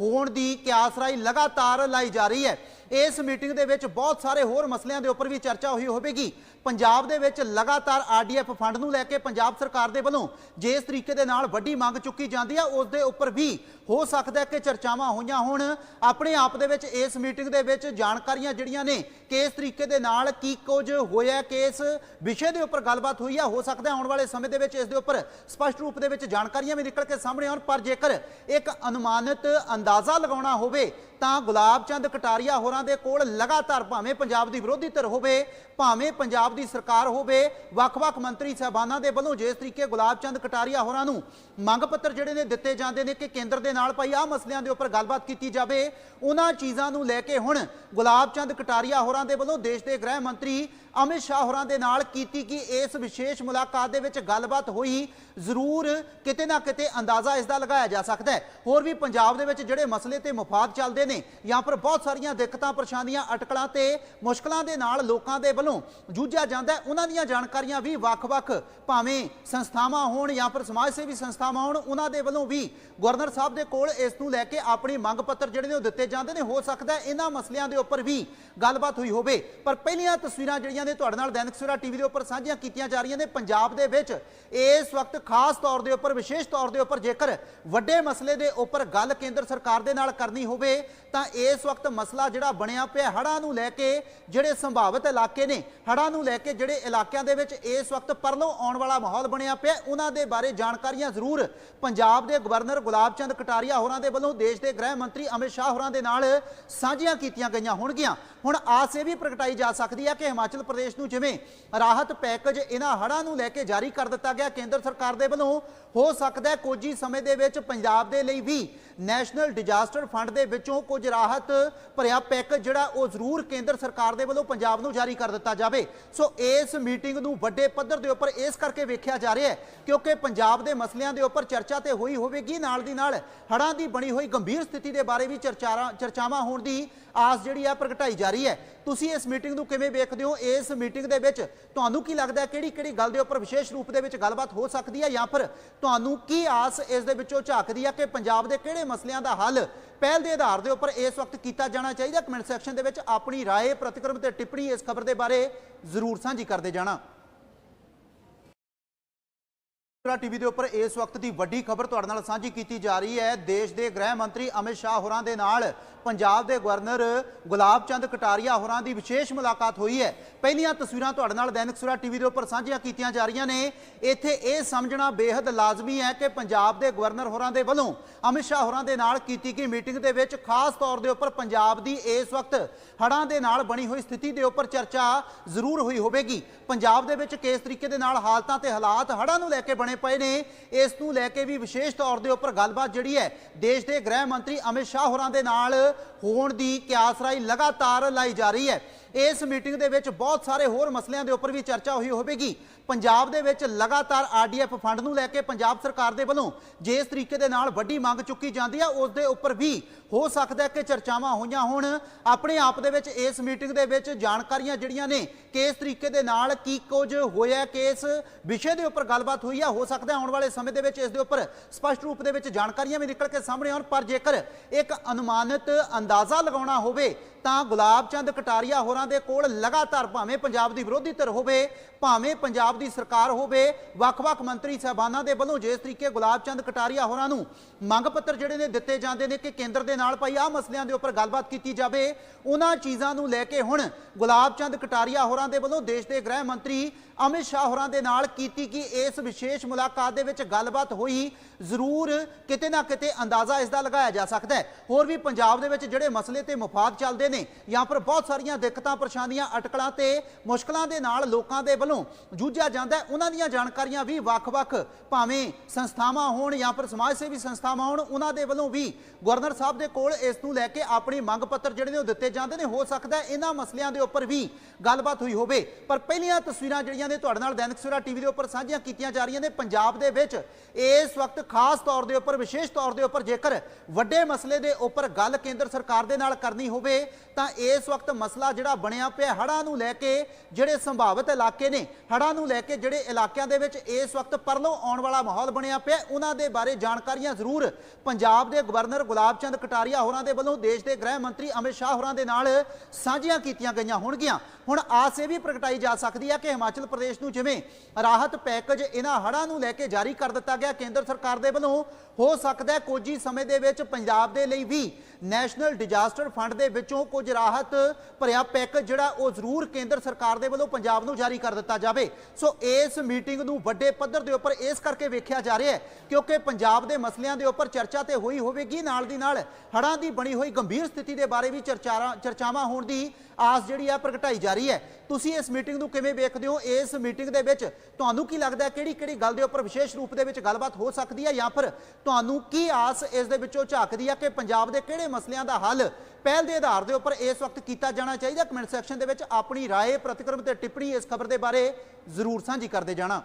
Speaker 1: ਹੋਣ ਦੀ ਕਿਆਸ ਲਗਾਤਾਰ ਲਾਈ ਜਾ ਰਹੀ ਹੈ। ਇਸ ਮੀਟਿੰਗ ਦੇ ਵਿੱਚ ਬਹੁਤ ਸਾਰੇ ਹੋਰ ਮਸਲਿਆਂ ਦੇ ਉੱਪਰ ਵੀ ਚਰਚਾ ਹੋਈ ਹੋਵੇਗੀ। ਪੰਜਾਬ ਦੇ ਵਿੱਚ ਲਗਾਤਾਰ ਆਰਡੀਐਫ ਫੰਡ ਨੂੰ ਲੈ ਕੇ ਪੰਜਾਬ ਸਰਕਾਰ ਦੇ ਵੱਲੋਂ ਜਿਸ ਤਰੀਕੇ ਦੇ ਨਾਲ ਵੱਡੀ ਮੰਗ ਚੁੱਕੀ ਜਾਂਦੀ ਹੈ, ਉਸ ਦੇ ਉੱਪਰ ਵੀ ਹੋ ਸਕਦਾ ਹੈ ਕਿ ਚਰਚਾਵਾਂ ਹੋਈਆਂ ਹੋਣ। ਆਪਣੇ ਆਪ ਦੇ ਵਿੱਚ ਇਸ ਮੀਟਿੰਗ ਦੇ ਵਿੱਚ ਜਾਣਕਾਰੀਆਂ ਜਿਹੜੀਆਂ ਨੇ, ਕਿਸ ਤਰੀਕੇ ਦੇ ਨਾਲ ਕੀ ਕੁਝ ਹੋਇਆ, ਕਿਸ ਵਿਸ਼ੇ ਦੇ ਉੱਪਰ ਗੱਲਬਾਤ ਹੋਈ ਹੈ ਹੋ ਸਕਦਾ ਆਉਣ ਵਾਲੇ ਸਮੇਂ ਦੇ ਵਿੱਚ ਇਸ ਦੇ ਉੱਪਰ ਸਪਸ਼ਟ ਰੂਪ ਦੇ ਵਿੱਚ ਜਾਣਕਾਰੀਆਂ ਵੀ ਨਿਕਲ ਕੇ ਸਾਹਮਣੇ ਆਉਣ। ਪਰ ਜੇਕਰ ਇੱਕ ਅਨੁਮਾਨਿਤ ਅੰਦਾਜ਼ਾ ਲਗਾਉਣਾ ਹੋਵੇ, ਤਾਂ ਗੁਲਾਬ ਚੰਦ ਕਟਾਰੀਆ ਹੋਰਾਂ ਦੇ ਕੋਲ ਲਗਾਤਾਰ ਭਾਵੇਂ ਪੰਜਾਬ ਦੀ ਵਿਰੋਧੀ ਧਿਰ ਹੋਵੇ, ਭਾਵੇਂ ਪੰਜਾਬ ਦੀ ਸਰਕਾਰ ਹੋਵੇ, ਵੱਖ-ਵੱਖ ਮੰਤਰੀ ਸਾਹਿਬਾਨਾਂ ਦੇ ਵੱਲੋਂ ਜਿਸ ਤਰੀਕੇ ਗੁਲਾਬ ਚੰਦ ਕਟਾਰੀਆ ਹੋਰਾਂ ਨੂੰ ਮੰਗ ਪੱਤਰ ਜਿਹੜੇ ਨੇ ਦਿੱਤੇ ਜਾਂਦੇ ਨੇ ਕਿ ਕੇਂਦਰ ਦੇ ਨਾਲ ਭਾਈ ਆਹ ਮਸਲਿਆਂ ਦੇ ਉੱਪਰ ਗੱਲਬਾਤ ਕੀਤੀ ਜਾਵੇ, ਉਹਨਾਂ ਚੀਜ਼ਾਂ ਨੂੰ ਲੈ ਕੇ ਹੁਣ ਗੁਲਾਬ ਚੰਦ ਕਟਾਰੀਆ ਹੋਰਾਂ ਦੇ ਵੱਲੋਂ ਦੇਸ਼ ਦੇ ਗ੍ਰਹਿ ਮੰਤਰੀ ਅਮਿਤ ਸ਼ਾਹ ਹੋਰਾਂ ਦੇ ਨਾਲ ਕੀਤੀ ਕਿ ਇਸ ਵਿਸ਼ੇਸ਼ ਮੁਲਾਕਾਤ ਦੇ ਵਿੱਚ ਗੱਲਬਾਤ ਹੋਈ ਜ਼ਰੂਰ ਕਿਤੇ ਨਾ ਕਿਤੇ ਅੰਦਾਜ਼ਾ ਇਸ ਦਾ ਲਗਾਇਆ ਜਾ ਸਕਦਾ ਹੈ। ਹੋਰ ਵੀ ਪੰਜਾਬ ਦੇ ਵਿੱਚ ਜਿਹੜੇ ਮਸਲੇ ਤੇ ਮਫਾਦ ਚੱਲਦੇ ਨੇ, ਜਾਂ ਫਿਰ ਬਹੁਤ ਸਾਰੀਆਂ ਦਿੱਕਤਾਂ, ਪਰੇਸ਼ਾਨੀਆਂ, ਅਟਕਲਾਂ ਤੇ ਮੁਸ਼ਕਲਾਂ ਦੇ ਨਾਲ ਲੋਕਾਂ ਦੇ ਵੱਲੋਂ ਜੂਝਿਆ ਜਾਂਦਾ ਉਹਨਾਂ ਦੀਆਂ ਜਾਣਕਾਰੀਆਂ ਵੀ ਵੱਖ-ਵੱਖ ਭਾਵੇਂ ਸੰਸਥਾਵਾਂ ਹੋਣ ਜਾਂ ਫਿਰ ਸਮਾਜ ਸੇਵੀ ਸੰਸਥਾਵਾਂ ਹੋਣ, ਉਹਨਾਂ ਦੇ ਵੱਲੋਂ ਵੀ ਗਵਰਨਰ ਸਾਹਿਬ ਦੇ ਕੋਲ ਇਸ ਨੂੰ ਲੈ ਕੇ ਆਪਣੀ ਮੰਗ ਪੱਤਰ ਜਿਹੜੇ ਨੇ ਉਹ ਦਿੱਤੇ ਜਾਂਦੇ ਨੇ। ਹੋ ਸਕਦਾ ਇਹਨਾਂ ਮਸਲਿਆਂ ਦੇ ਉੱਪਰ ਵੀ ਗੱਲਬਾਤ ਹੋਈ ਹੋਵੇ। ਪਰ ਪਹਿਲੀਆਂ ਤਸਵੀਰਾਂ ਜਿਹੜੀਆਂ ਨੇ ਤੁਹਾਡੇ ਨਾਲ ਦੈਨਿਕ ਸਵੇਰਾ ਟੀਵੀ ਦੇ ਉੱਪਰ ਸਾਂਝੀਆਂ ਕੀਤੀਆਂ ਜਾ ਰਹੀਆਂ ਨੇ। ਪੰਜਾਬ ਦੇ ਵਿੱਚ ਇਸ ਵਕਤ ਖਾਸ ਤੌਰ ਦੇ ਉੱਪਰ, ਵਿਸ਼ੇਸ਼ ਤੌਰ ਦੇ ਉੱਪਰ ਜੇਕਰ ਵੱਡੇ ਮਸਲੇ ਦੇ ਉੱਪਰ ਗੱਲ ਕੇਂਦਰ ਸਰਕਾਰ ਦੇ ਨਾਲ ਕਰਨੀ ਹੋਵੇ, ਤਾਂ ਇਸ ਵਕਤ ਮਸਲਾ ਜਿਹੜਾ ਬਣਿਆ ਪਿਆ, ਹੜ੍ਹਾਂ ਨੂੰ ਲੈ ਕੇ ਜਿਹੜੇ ਸੰਭਾਵਿਤ ਇਲਾਕੇ ਨੇ, ਹੜ੍ਹਾਂ ਨੂੰ ਲੈ ਕੇ ਜਿਹੜੇ ਇਲਾਕਿਆਂ ਦੇ ਵਿੱਚ ਇਸ ਵਕਤ ਪਰਲੋਂ ਆਉਣ ਵਾਲਾ ਮਾਹੌਲ ਬਣਿਆ ਪਿਆ, ਉਹਨਾਂ ਦੇ ਬਾਰੇ ਜਾਣਕਾਰੀਆਂ ਜ਼ਰੂਰ ਪੰਜਾਬ ਦੇ ਗਵਰਨਰ ਗੁਲਾਬ ਚੰਦ ਕਟਾਰੀਆ ਹੋਰਾਂ ਦੇ ਵੱਲੋਂ ਦੇਸ਼ ਦੇ ਗ੍ਰਹਿ ਮੰਤਰੀ ਅਮਿਤ ਸ਼ਾਹ ਹੋਰਾਂ ਦੇ ਨਾਲ ਸਾਂਝੀਆਂ ਕੀਤੀਆਂ ਗਈਆਂ ਹੋਣਗੀਆਂ। ਹੁਣ ਆਸ ਇਹ ਵੀ ਪ੍ਰਗਟਾਈ ਜਾ ਸਕਦੀ ਹੈ ਕਿ ਹਿਮਾਚਲ ਪ੍ਰਦੇਸ਼ ਨੂੰ ਜਿਵੇਂ ਰਾਹਤ ਪੈਕੇਜ ਇਹਨਾਂ ਹੜ੍ਹਾਂ ਨੂੰ ਲੈ ਕੇ ਜਾਰੀ ਕਰ ਦਿੱਤਾ ਗਿਆ, ਕੇਂਦਰ ਸਰਕਾਰ ਦੇ ਵੱਲੋਂ ਹੋ ਸਕਦਾ ਹੈ ਕੁਝ ਹੀ ਸਮੇਂ ਦੇ ਵਿੱਚ ਪੰਜਾਬ ਦੇ ਲਈ ਵੀ ਨੈਸ਼ਨਲ ਡਿਜ਼ਾਸਟਰ ਫੰਡ ਦੇ ਵਿੱਚੋਂ ਕੁਝ ਰਾਹਤ ਭਰਿਆ ਪੈਕੇਜ ਜਿਹੜਾ ਉਹ ਜ਼ਰੂਰ ਕੇਂਦਰ ਸਰਕਾਰ ਦੇ ਵੱਲੋਂ ਪੰਜਾਬ ਨੂੰ ਜਾਰੀ ਕਰ ਦਿੱਤਾ ਜਾਵੇ। ਸੋ ਇਸ ਮੀਟਿੰਗ ਨੂੰ ਵੱਡੇ ਪੱਧਰ ਦੇ ਉੱਪਰ ਇਸ ਕਰਕੇ ਵੇਖਿਆ ਜਾ ਰਿਹਾ ਹੈ ਕਿਉਂਕਿ ਪੰਜਾਬ ਦੇ ਮਸਲਿਆਂ ਦੇ ਉੱਪਰ ਚਰਚਾ ਤੇ ਹੋਈ ਹੋਵੇਗੀ। ਨਾਲ ਦੀ ਨਾਲ ਹੜ੍ਹਾਂ ਦੀ ਬਣੀ ਹੋਈ ਗੰਭੀਰ ਸਥਿਤੀ ਦੇ ਬਾਰੇ ਵੀ ਚਰਚਾਰਾਂ ਚਰਚਾਵਾਂ ਹੋਣ ਦੀ ਆਸ ਜਿਹੜੀ ਆ ਪ੍ਰਗਟਾਈ ਜਾ ਰਹੀ ਹੈ। ਤੁਸੀਂ ਇਸ ਮੀਟਿੰਗ ਨੂੰ ਕਿਵੇਂ ਵੇਖਦੇ ਹੋ? ਇਸ ਮੀਟਿੰਗ ਦੇ ਵਿੱਚ ਤੁਹਾਨੂੰ ਕੀ ਲੱਗਦਾ ਹੈ ਕਿਹੜੀ ਕਿਹੜੀ ਗੱਲ ਦੇ ਉੱਪਰ ਵਿਸ਼ੇਸ਼ ਰੂਪ ਦੇ ਵਿੱਚ ਗੱਲਬਾਤ ਹੋ ਸਕਦੀ ਹੈ ਜਾਂ ਫਿਰ ਤੁਹਾਨੂੰ ਕੀ ਆਸ ਇਸ ਦੇ ਵਿੱਚੋਂ ਝਾਕਦੀ ਹੈ ਕਿ ਪੰਜਾਬ ਦੇ ਕਿਹੜੇ ਮਸਲਿਆਂ ਦਾ ਹੱਲ ਪਹਿਲ ਦੇ ਆਧਾਰ ਦੇ ਉੱਪਰ ਇਸ ਵਕਤ ਕੀਤਾ ਜਾਣਾ ਚਾਹੀਦਾ ਕਮੈਂਟ ਸੈਕਸ਼ਨ ਦੇ ਵਿੱਚ ਆਪਣੀ رائے ਪ੍ਰਤੀਕਰਮ ਤੇ ਟਿੱਪਣੀ ਇਸ ਖਬਰ ਦੇ ਬਾਰੇ ਜ਼ਰੂਰ ਸਾਂਝੀ ਕਰਦੇ ਜਾਣਾ ਪੂਰਾ ਟੀਵੀ ਦੇ ਉੱਪਰ ਇਸ ਵਕਤ ਦੀ ਵੱਡੀ ਖਬਰ ਤੁਹਾਡੇ ਨਾਲ ਸਾਂਝੀ ਕੀਤੀ ਜਾ ਰਹੀ ਹੈ। ਦੇਸ਼ ਦੇ ਗ੍ਰਹਿ ਮੰਤਰੀ ਅਮਿਤ ਸ਼ਾਹ ਹੋਰਾਂ ਦੇ ਨਾਲ ਪੰਜਾਬ ਦੇ ਗਵਰਨਰ ਗੁਲਾਬ ਚੰਦ ਕਟਾਰੀਆ ਹੋਰਾਂ ਦੀ ਵਿਸ਼ੇਸ਼ ਮੁਲਾਕਾਤ ਹੋਈ ਹੈ। ਪਹਿਲੀਆਂ ਤਸਵੀਰਾਂ ਤੁਹਾਡੇ ਨਾਲ ਦੈਨਿਕ ਸੁਰਾ ਟੀਵੀ ਦੇ ਉੱਪਰ ਸਾਂਝੀਆਂ ਕੀਤੀਆਂ ਜਾ ਰਹੀਆਂ ਨੇ। ਇੱਥੇ ਇਹ ਸਮਝਣਾ ਬੇहद ਲਾਜ਼ਮੀ ਹੈ ਕਿ ਪੰਜਾਬ ਦੇ ਗਵਰਨਰ ਹੋਰਾਂ ਦੇ ਵੱਲੋਂ ਅਮਿਤ ਸ਼ਾਹ ਹੋਰਾਂ ਦੇ ਨਾਲ ਕੀਤੀ ਗਈ ਮੀਟਿੰਗ ਦੇ ਵਿੱਚ ਖਾਸ ਤੌਰ ਦੇ ਉੱਪਰ ਪੰਜਾਬ ਦੀ ਇਸ ਵਕਤ ਹੜ੍ਹਾਂ ਦੇ ਨਾਲ ਬਣੀ ਹੋਈ ਸਥਿਤੀ ਦੇ ਉੱਪਰ ਚਰਚਾ ਜ਼ਰੂਰ ਹੋਈ ਹੋਵੇਗੀ। ਪੰਜਾਬ ਦੇ ਵਿੱਚ ਕਿਸ ਤਰੀਕੇ ਦੇ ਨਾਲ ਹਾਲਤਾਂ ਤੇ ਹਾਲਾਤ ਹੜ੍ਹਾਂ ਨੂੰ ਲੈ ਕੇ ਬਣੇ ਪਏ ਨੇ। ਇਸ ਨੂੰ ਲੈ ਕੇ ਵੀ ਵਿਸ਼ੇਸ਼ ਤੌਰ ਦੇ ਉੱਪਰ ਗੱਲਬਾਤ ਜਿਹੜੀ ਹੈ, ਦੇਸ਼ ਦੇ ਗ੍ਰਹਿ ਮੰਤਰੀ ਅਮਿਤ ਸ਼ਾਹ ਹੋਰਾਂ ਦੇ ਨਾਲ ਹੋਣ ਦੀ ਕਿਆਸ ਰਾਈ ਲਗਾਤਾਰ ਲਾਈ ਜਾ ਰਹੀ ਹੈ। ਇਸ ਮੀਟਿੰਗ ਦੇ ਵਿੱਚ ਬਹੁਤ ਸਾਰੇ ਹੋਰ ਮਸਲਿਆਂ ਦੇ ਉੱਪਰ ਵੀ ਚਰਚਾ ਹੋਈ ਹੋਵੇਗੀ। ਪੰਜਾਬ ਦੇ ਵਿੱਚ ਲਗਾਤਾਰ ਆਰਡੀਐਫ ਫੰਡ ਨੂੰ ਲੈ ਕੇ ਪੰਜਾਬ ਸਰਕਾਰ ਦੇ ਵੱਲੋਂ ਜਿਸ ਤਰੀਕੇ ਦੇ ਨਾਲ ਵੱਡੀ ਮੰਗ ਚੁੱਕੀ ਜਾਂਦੀ ਹੈ ਉਸ ਦੇ ਉੱਪਰ ਵੀ ਹੋ ਸਕਦਾ ਕਿ ਚਰਚਾਵਾਂ ਹੋਈਆਂ ਹੋਣ। ਆਪਣੇ ਆਪ ਦੇ ਵਿੱਚ ਇਸ ਮੀਟਿੰਗ ਦੇ ਵਿੱਚ ਜਾਣਕਾਰੀਆਂ ਜਿਹੜੀਆਂ ਨੇ, ਕਿਸ ਤਰੀਕੇ ਦੇ ਨਾਲ ਕੀ ਕੁਝ ਹੋਇਆ, ਕਿਸ ਵਿਸ਼ੇ ਦੇ ਉੱਪਰ ਗੱਲਬਾਤ ਹੋਈ ਹੈ ਹੋ ਸਕਦਾ ਆਉਣ ਵਾਲੇ ਸਮੇਂ ਦੇ ਵਿੱਚ ਇਸ ਦੇ ਉੱਪਰ ਸਪਸ਼ਟ ਰੂਪ ਦੇ ਵਿੱਚ ਜਾਣਕਾਰੀਆਂ ਵੀ ਨਿਕਲ ਕੇ ਸਾਹਮਣੇ ਆਉਣ। ਪਰ ਜੇਕਰ ਇੱਕ ਅਨੁਮਾਨਿਤ ਅੰਦਾਜ਼ਾ ਲਗਾਉਣਾ ਹੋਵੇ, ਤਾਂ ਗੁਲਾਬ ਚੰਦ ਕਟਾਰੀਆ ਹੋਰਾਂ ਦੇ ਕੋਲ ਲਗਾਤਾਰ ਭਾਵੇਂ ਪੰਜਾਬ ਦੀ ਵਿਰੋਧੀ ਧਿਰ ਹੋਵੇ, ਭਾਵੇਂ ਪੰਜਾਬ ਦੀ ਸਰਕਾਰ ਹੋਵੇ, ਵੱਖ-ਵੱਖ ਮੰਤਰੀ ਸਾਹਿਬਾਨਾਂ ਦੇ ਵੱਲੋਂ ਜਿਸ ਤਰੀਕੇ ਗੁਲਾਬ ਚੰਦ ਕਟਾਰੀਆ ਹੋਰਾਂ ਨੂੰ ਮੰਗ ਪੱਤਰ ਜਿਹੜੇ ਨੇ ਦਿੱਤੇ ਜਾਂਦੇ ਨੇ ਕਿ ਕੇਂਦਰ ਦੇ ਨਾਲ ਭਾਈ ਆਹ ਮਸਲਿਆਂ ਦੇ ਉੱਪਰ ਗੱਲਬਾਤ ਕੀਤੀ ਜਾਵੇ। ਉਹਨਾਂ ਚੀਜ਼ਾਂ ਨੂੰ ਲੈ ਕੇ ਹੁਣ ਗੁਲਾਬ ਚੰਦ ਕਟਾਰੀਆ ਹੋਰਾਂ ਦੇ ਵੱਲੋਂ ਦੇਸ਼ ਦੇ ਗ੍ਰਹਿ ਮੰਤਰੀ ਅਮਿਤ ਸ਼ਾਹ ਹੋਰਾਂ ਦੇ ਨਾਲ ਕੀਤੀ ਕਿ ਇਸ ਵਿਸ਼ੇਸ਼ ਮੁਲਾਕਾਤ ਦੇ ਵਿੱਚ ਗੱਲਬਾਤ ਹੋਈ। ਜ਼ਰੂਰ ਕਿਤੇ ਨਾ ਕਿਤੇ ਅੰਦਾਜ਼ਾ ਇਸ ਦਾ ਲਗਾਇਆ ਜਾ ਸਕਦਾ ਹੈ। ਹੋਰ ਵੀ ਪੰਜਾਬ ਦੇ ਵਿੱਚ ਜਿਹੜੇ ਮਸਲੇ ਤੇ ਮੁਫਾਦ ਚੱਲਦੇ ਨੇ ਜਾਂ ਫਿਰ ਬਹੁਤ ਸਾਰੀਆਂ ਦਿੱਕਤਾਂ, ਪਰੇਸ਼ਾਨੀਆਂ, ਅਟਕਲਾਂ ਤੇ ਮੁਸ਼ਕਲਾਂ ਦੇ ਨਾਲ ਲੋਕਾਂ ਦੇ ਵੱਲੋਂ ਜੂਝਿਆ ਜਾਂਦਾ ਹੈ। ਉਹਨਾਂ ਦੀਆਂ ਜਾਣਕਾਰੀਆਂ ਵੀ ਵੱਖ-ਵੱਖ ਭਾਵੇਂ ਸੰਸਥਾਵਾਂ ਹੋਣ ਜਾਂ ਫਿਰ ਸਮਾਜ ਸੇਵੀ ਸੰਸਥਾਵਾਂ ਹੋਣ, ਉਹਨਾਂ ਦੇ ਵੱਲੋਂ ਵੀ ਗਵਰਨਰ ਸਾਹਿਬ ਦੇ ਕੋਲ ਇਸ ਨੂੰ ਲੈ ਕੇ ਆਪਣੀ ਮੰਗ ਪੱਤਰ ਜਿਹੜੇ ਨੇ ਉਹ ਦਿੱਤੇ ਜਾਂਦੇ ਨੇ। ਹੋ ਸਕਦਾ ਇਹਨਾਂ ਮਸਲਿਆਂ ਦੇ ਉੱਪਰ ਵੀ ਗੱਲਬਾਤ ਹੋਈ ਹੋਵੇ। ਪਰ ਪਹਿਲੀਆਂ ਤਸਵੀਰਾਂ ਜਿਹੜੀਆਂ ਨੇ ਤੁਹਾਡੇ ਨਾਲ ਦੈਨਿਕ ਸਵੇਰਾ ਟੀਵੀ ਦੇ ਉੱਪਰ ਸਾਂਝੀਆਂ ਕੀਤੀਆਂ ਜਾ ਰਹੀਆਂ ਨੇ। ਪੰਜਾਬ ਦੇ ਵਿੱਚ ਇਸ ਵਕਤ ਖਾਸ ਤੌਰ ਦੇ ਉੱਪਰ, ਵਿਸ਼ੇਸ਼ ਤੌਰ ਦੇ ਉੱਪਰ ਜੇਕਰ ਵੱਡੇ ਮਸਲੇ ਦੇ ਉੱਪਰ ਗੱਲ ਕੇਂਦਰ ਸਰਕਾਰ ਦੇ ਨਾਲ ਕਰਨੀ ਹੋਵੇ, ਤਾਂ ਇਸ ਵਕਤ ਮਸਲਾ ਜਿਹੜਾ ਬਣਿਆ ਪਿਆ ਹੜ੍ਹਾਂ ਨੂੰ ਲੈ ਕੇ ਜਿਹੜੇ ਸੰਭਾਵਿਤ ਇਲਾਕੇ ਨੇ, ਹੜ੍ਹਾਂ ਨੂੰ ਲੈ ਕੇ ਜਿਹੜੇ ਇਲਾਕਿਆਂ ਦੇ ਵਿੱਚ ਇਸ ਵਕਤ ਪਰਲੋਂ ਆਉਣ ਵਾਲਾ ਮਾਹੌਲ ਬਣਿਆ ਪਿਆ ਉਹਨਾਂ ਦੇ ਬਾਰੇ ਜਾਣਕਾਰੀਆਂ ਜ਼ਰੂਰ ਪੰਜਾਬ ਦੇ ਗਵਰਨਰ ਗੁਲਾਬ ਚੰਦ ਕਟਾਰੀਆ ਹੋਰਾਂ ਦੇ ਵੱਲੋਂ ਦੇਸ਼ ਦੇ ਗ੍ਰਹਿ ਮੰਤਰੀ ਅਮਿਤ ਸ਼ਾਹ ਹੋਰਾਂ ਦੇ ਨਾਲ ਸਾਂਝੀਆਂ ਕੀਤੀਆਂ ਗਈਆਂ ਹੋਣਗੀਆਂ। ਹੁਣ ਆਸ ਇਹ ਵੀ ਪ੍ਰਗਟਾਈ ਜਾ ਸਕਦੀ ਹੈ ਕਿ ਹਿਮਾਚਲ ਪ੍ਰਦੇਸ਼ ਨੂੰ ਜਿਵੇਂ ਰਾਹਤ ਪੈਕੇਜ ਇਹਨਾਂ ਹੜ੍ਹਾਂ ਨੂੰ ਲੈ ਕੇ ਜਾਰੀ ਕਰ ਦਿੱਤਾ ਗਿਆ, ਕੇਂਦਰ ਸਰਕਾਰ ਦੇ ਵੱਲੋਂ ਹੋ ਸਕਦਾ ਹੈ ਕੁਝ ਸਮੇਂ ਦੇ ਵਿੱਚ ਪੰਜਾਬ ਦੇ ਲਈ ਵੀ ਨੈਸ਼ਨਲ ਡਿਜ਼ਾਸਟਰ ਫੰਡ ਦੇ ਵਿੱਚੋਂ ਕੁਝ ਰਾਹਤ ਭਰਿਆ ਪੈਕੇਜ ਜਿਹੜਾ ਉਹ ਜ਼ਰੂਰ ਕੇਂਦਰ ਸਰਕਾਰ ਦੇ ਵੱਲੋਂ ਪੰਜਾਬ ਨੂੰ ਜਾਰੀ ਕਰ ਦਿੱਤਾ ਜਾਵੇ। ਸੋ ਇਸ ਮੀਟਿੰਗ ਨੂੰ ਵੱਡੇ ਪੱਧਰ ਦੇ ਉੱਪਰ ਇਸ ਕਰਕੇ ਵੇਖਿਆ ਜਾ ਰਿਹਾ ਹੈ ਕਿਉਂਕਿ ਪੰਜਾਬ ਦੇ ਮਸਲਿਆਂ ਦੇ ਉੱਪਰ ਚਰਚਾ ਤੇ ਹੋਈ ਹੋਵੇਗੀ ਨਾਲ ਦੀ ਨਾਲ ਹੜ੍ਹਾਂ ਦੀ ਬਣੀ ਹੋਈ ਗੰਭੀਰ ਸਥਿਤੀ ਦੇ ਬਾਰੇ ਵੀ ਚਰਚਾਰਾਂ ਚਰਚਾਵਾਂ ਹੋਣ ਦੀ ਆਸ ਜਿਹੜੀ ਆ ਪ੍ਰਗਟਾਈ ਜਾ ਰਹੀ ਹੈ ਤੁਸੀਂ ਇਸ ਮੀਟਿੰਗ ਨੂੰ ਕਿਵੇਂ ਵੇਖਦੇ ਹੋ ਇਸ ਮੀਟਿੰਗ ਦੇ ਵਿੱਚ ਤੁਹਾਨੂੰ ਕੀ ਲੱਗਦਾ ਹੈ ਕਿਹੜੀ ਕਿਹੜੀ ਗੱਲ ਦੇ ਉੱਪਰ ਵਿਸ਼ੇਸ਼ ਰੂਪ ਦੇ ਵਿੱਚ ਗੱਲਬਾਤ ਹੋ ਸਕਦੀ ਹੈ ਜਾਂ ਫਿਰ ਤੁਹਾਨੂੰ ਕੀ ਆਸ ਇਸ ਦੇ ਵਿੱਚੋਂ ਝਾਕਦੀ ਹੈ ਕਿ ਪੰਜਾਬ ਦੇ ਕਿਹੜੇ ਮਸਲਿਆਂ ਦਾ ਹੱਲ ਪਹਿਲ ਦੇ ਆਧਾਰ ਦੇ ਉੱਪਰ ਇਸ ਵਕਤ ਕੀਤਾ ਜਾਣਾ ਚਾਹੀਦਾ ਕਮੈਂਟ ਸੈਕਸ਼ਨ ਦੇ ਵਿੱਚ ਆਪਣੀ رائے ਪ੍ਰਤੀਕਰਮ ਤੇ ਟਿੱਪਣੀ ਇਸ ਖਬਰ ਦੇ ਬਾਰੇ ਜ਼ਰੂਰ ਸਾਂਝੀ ਕਰਦੇ ਜਾਣਾ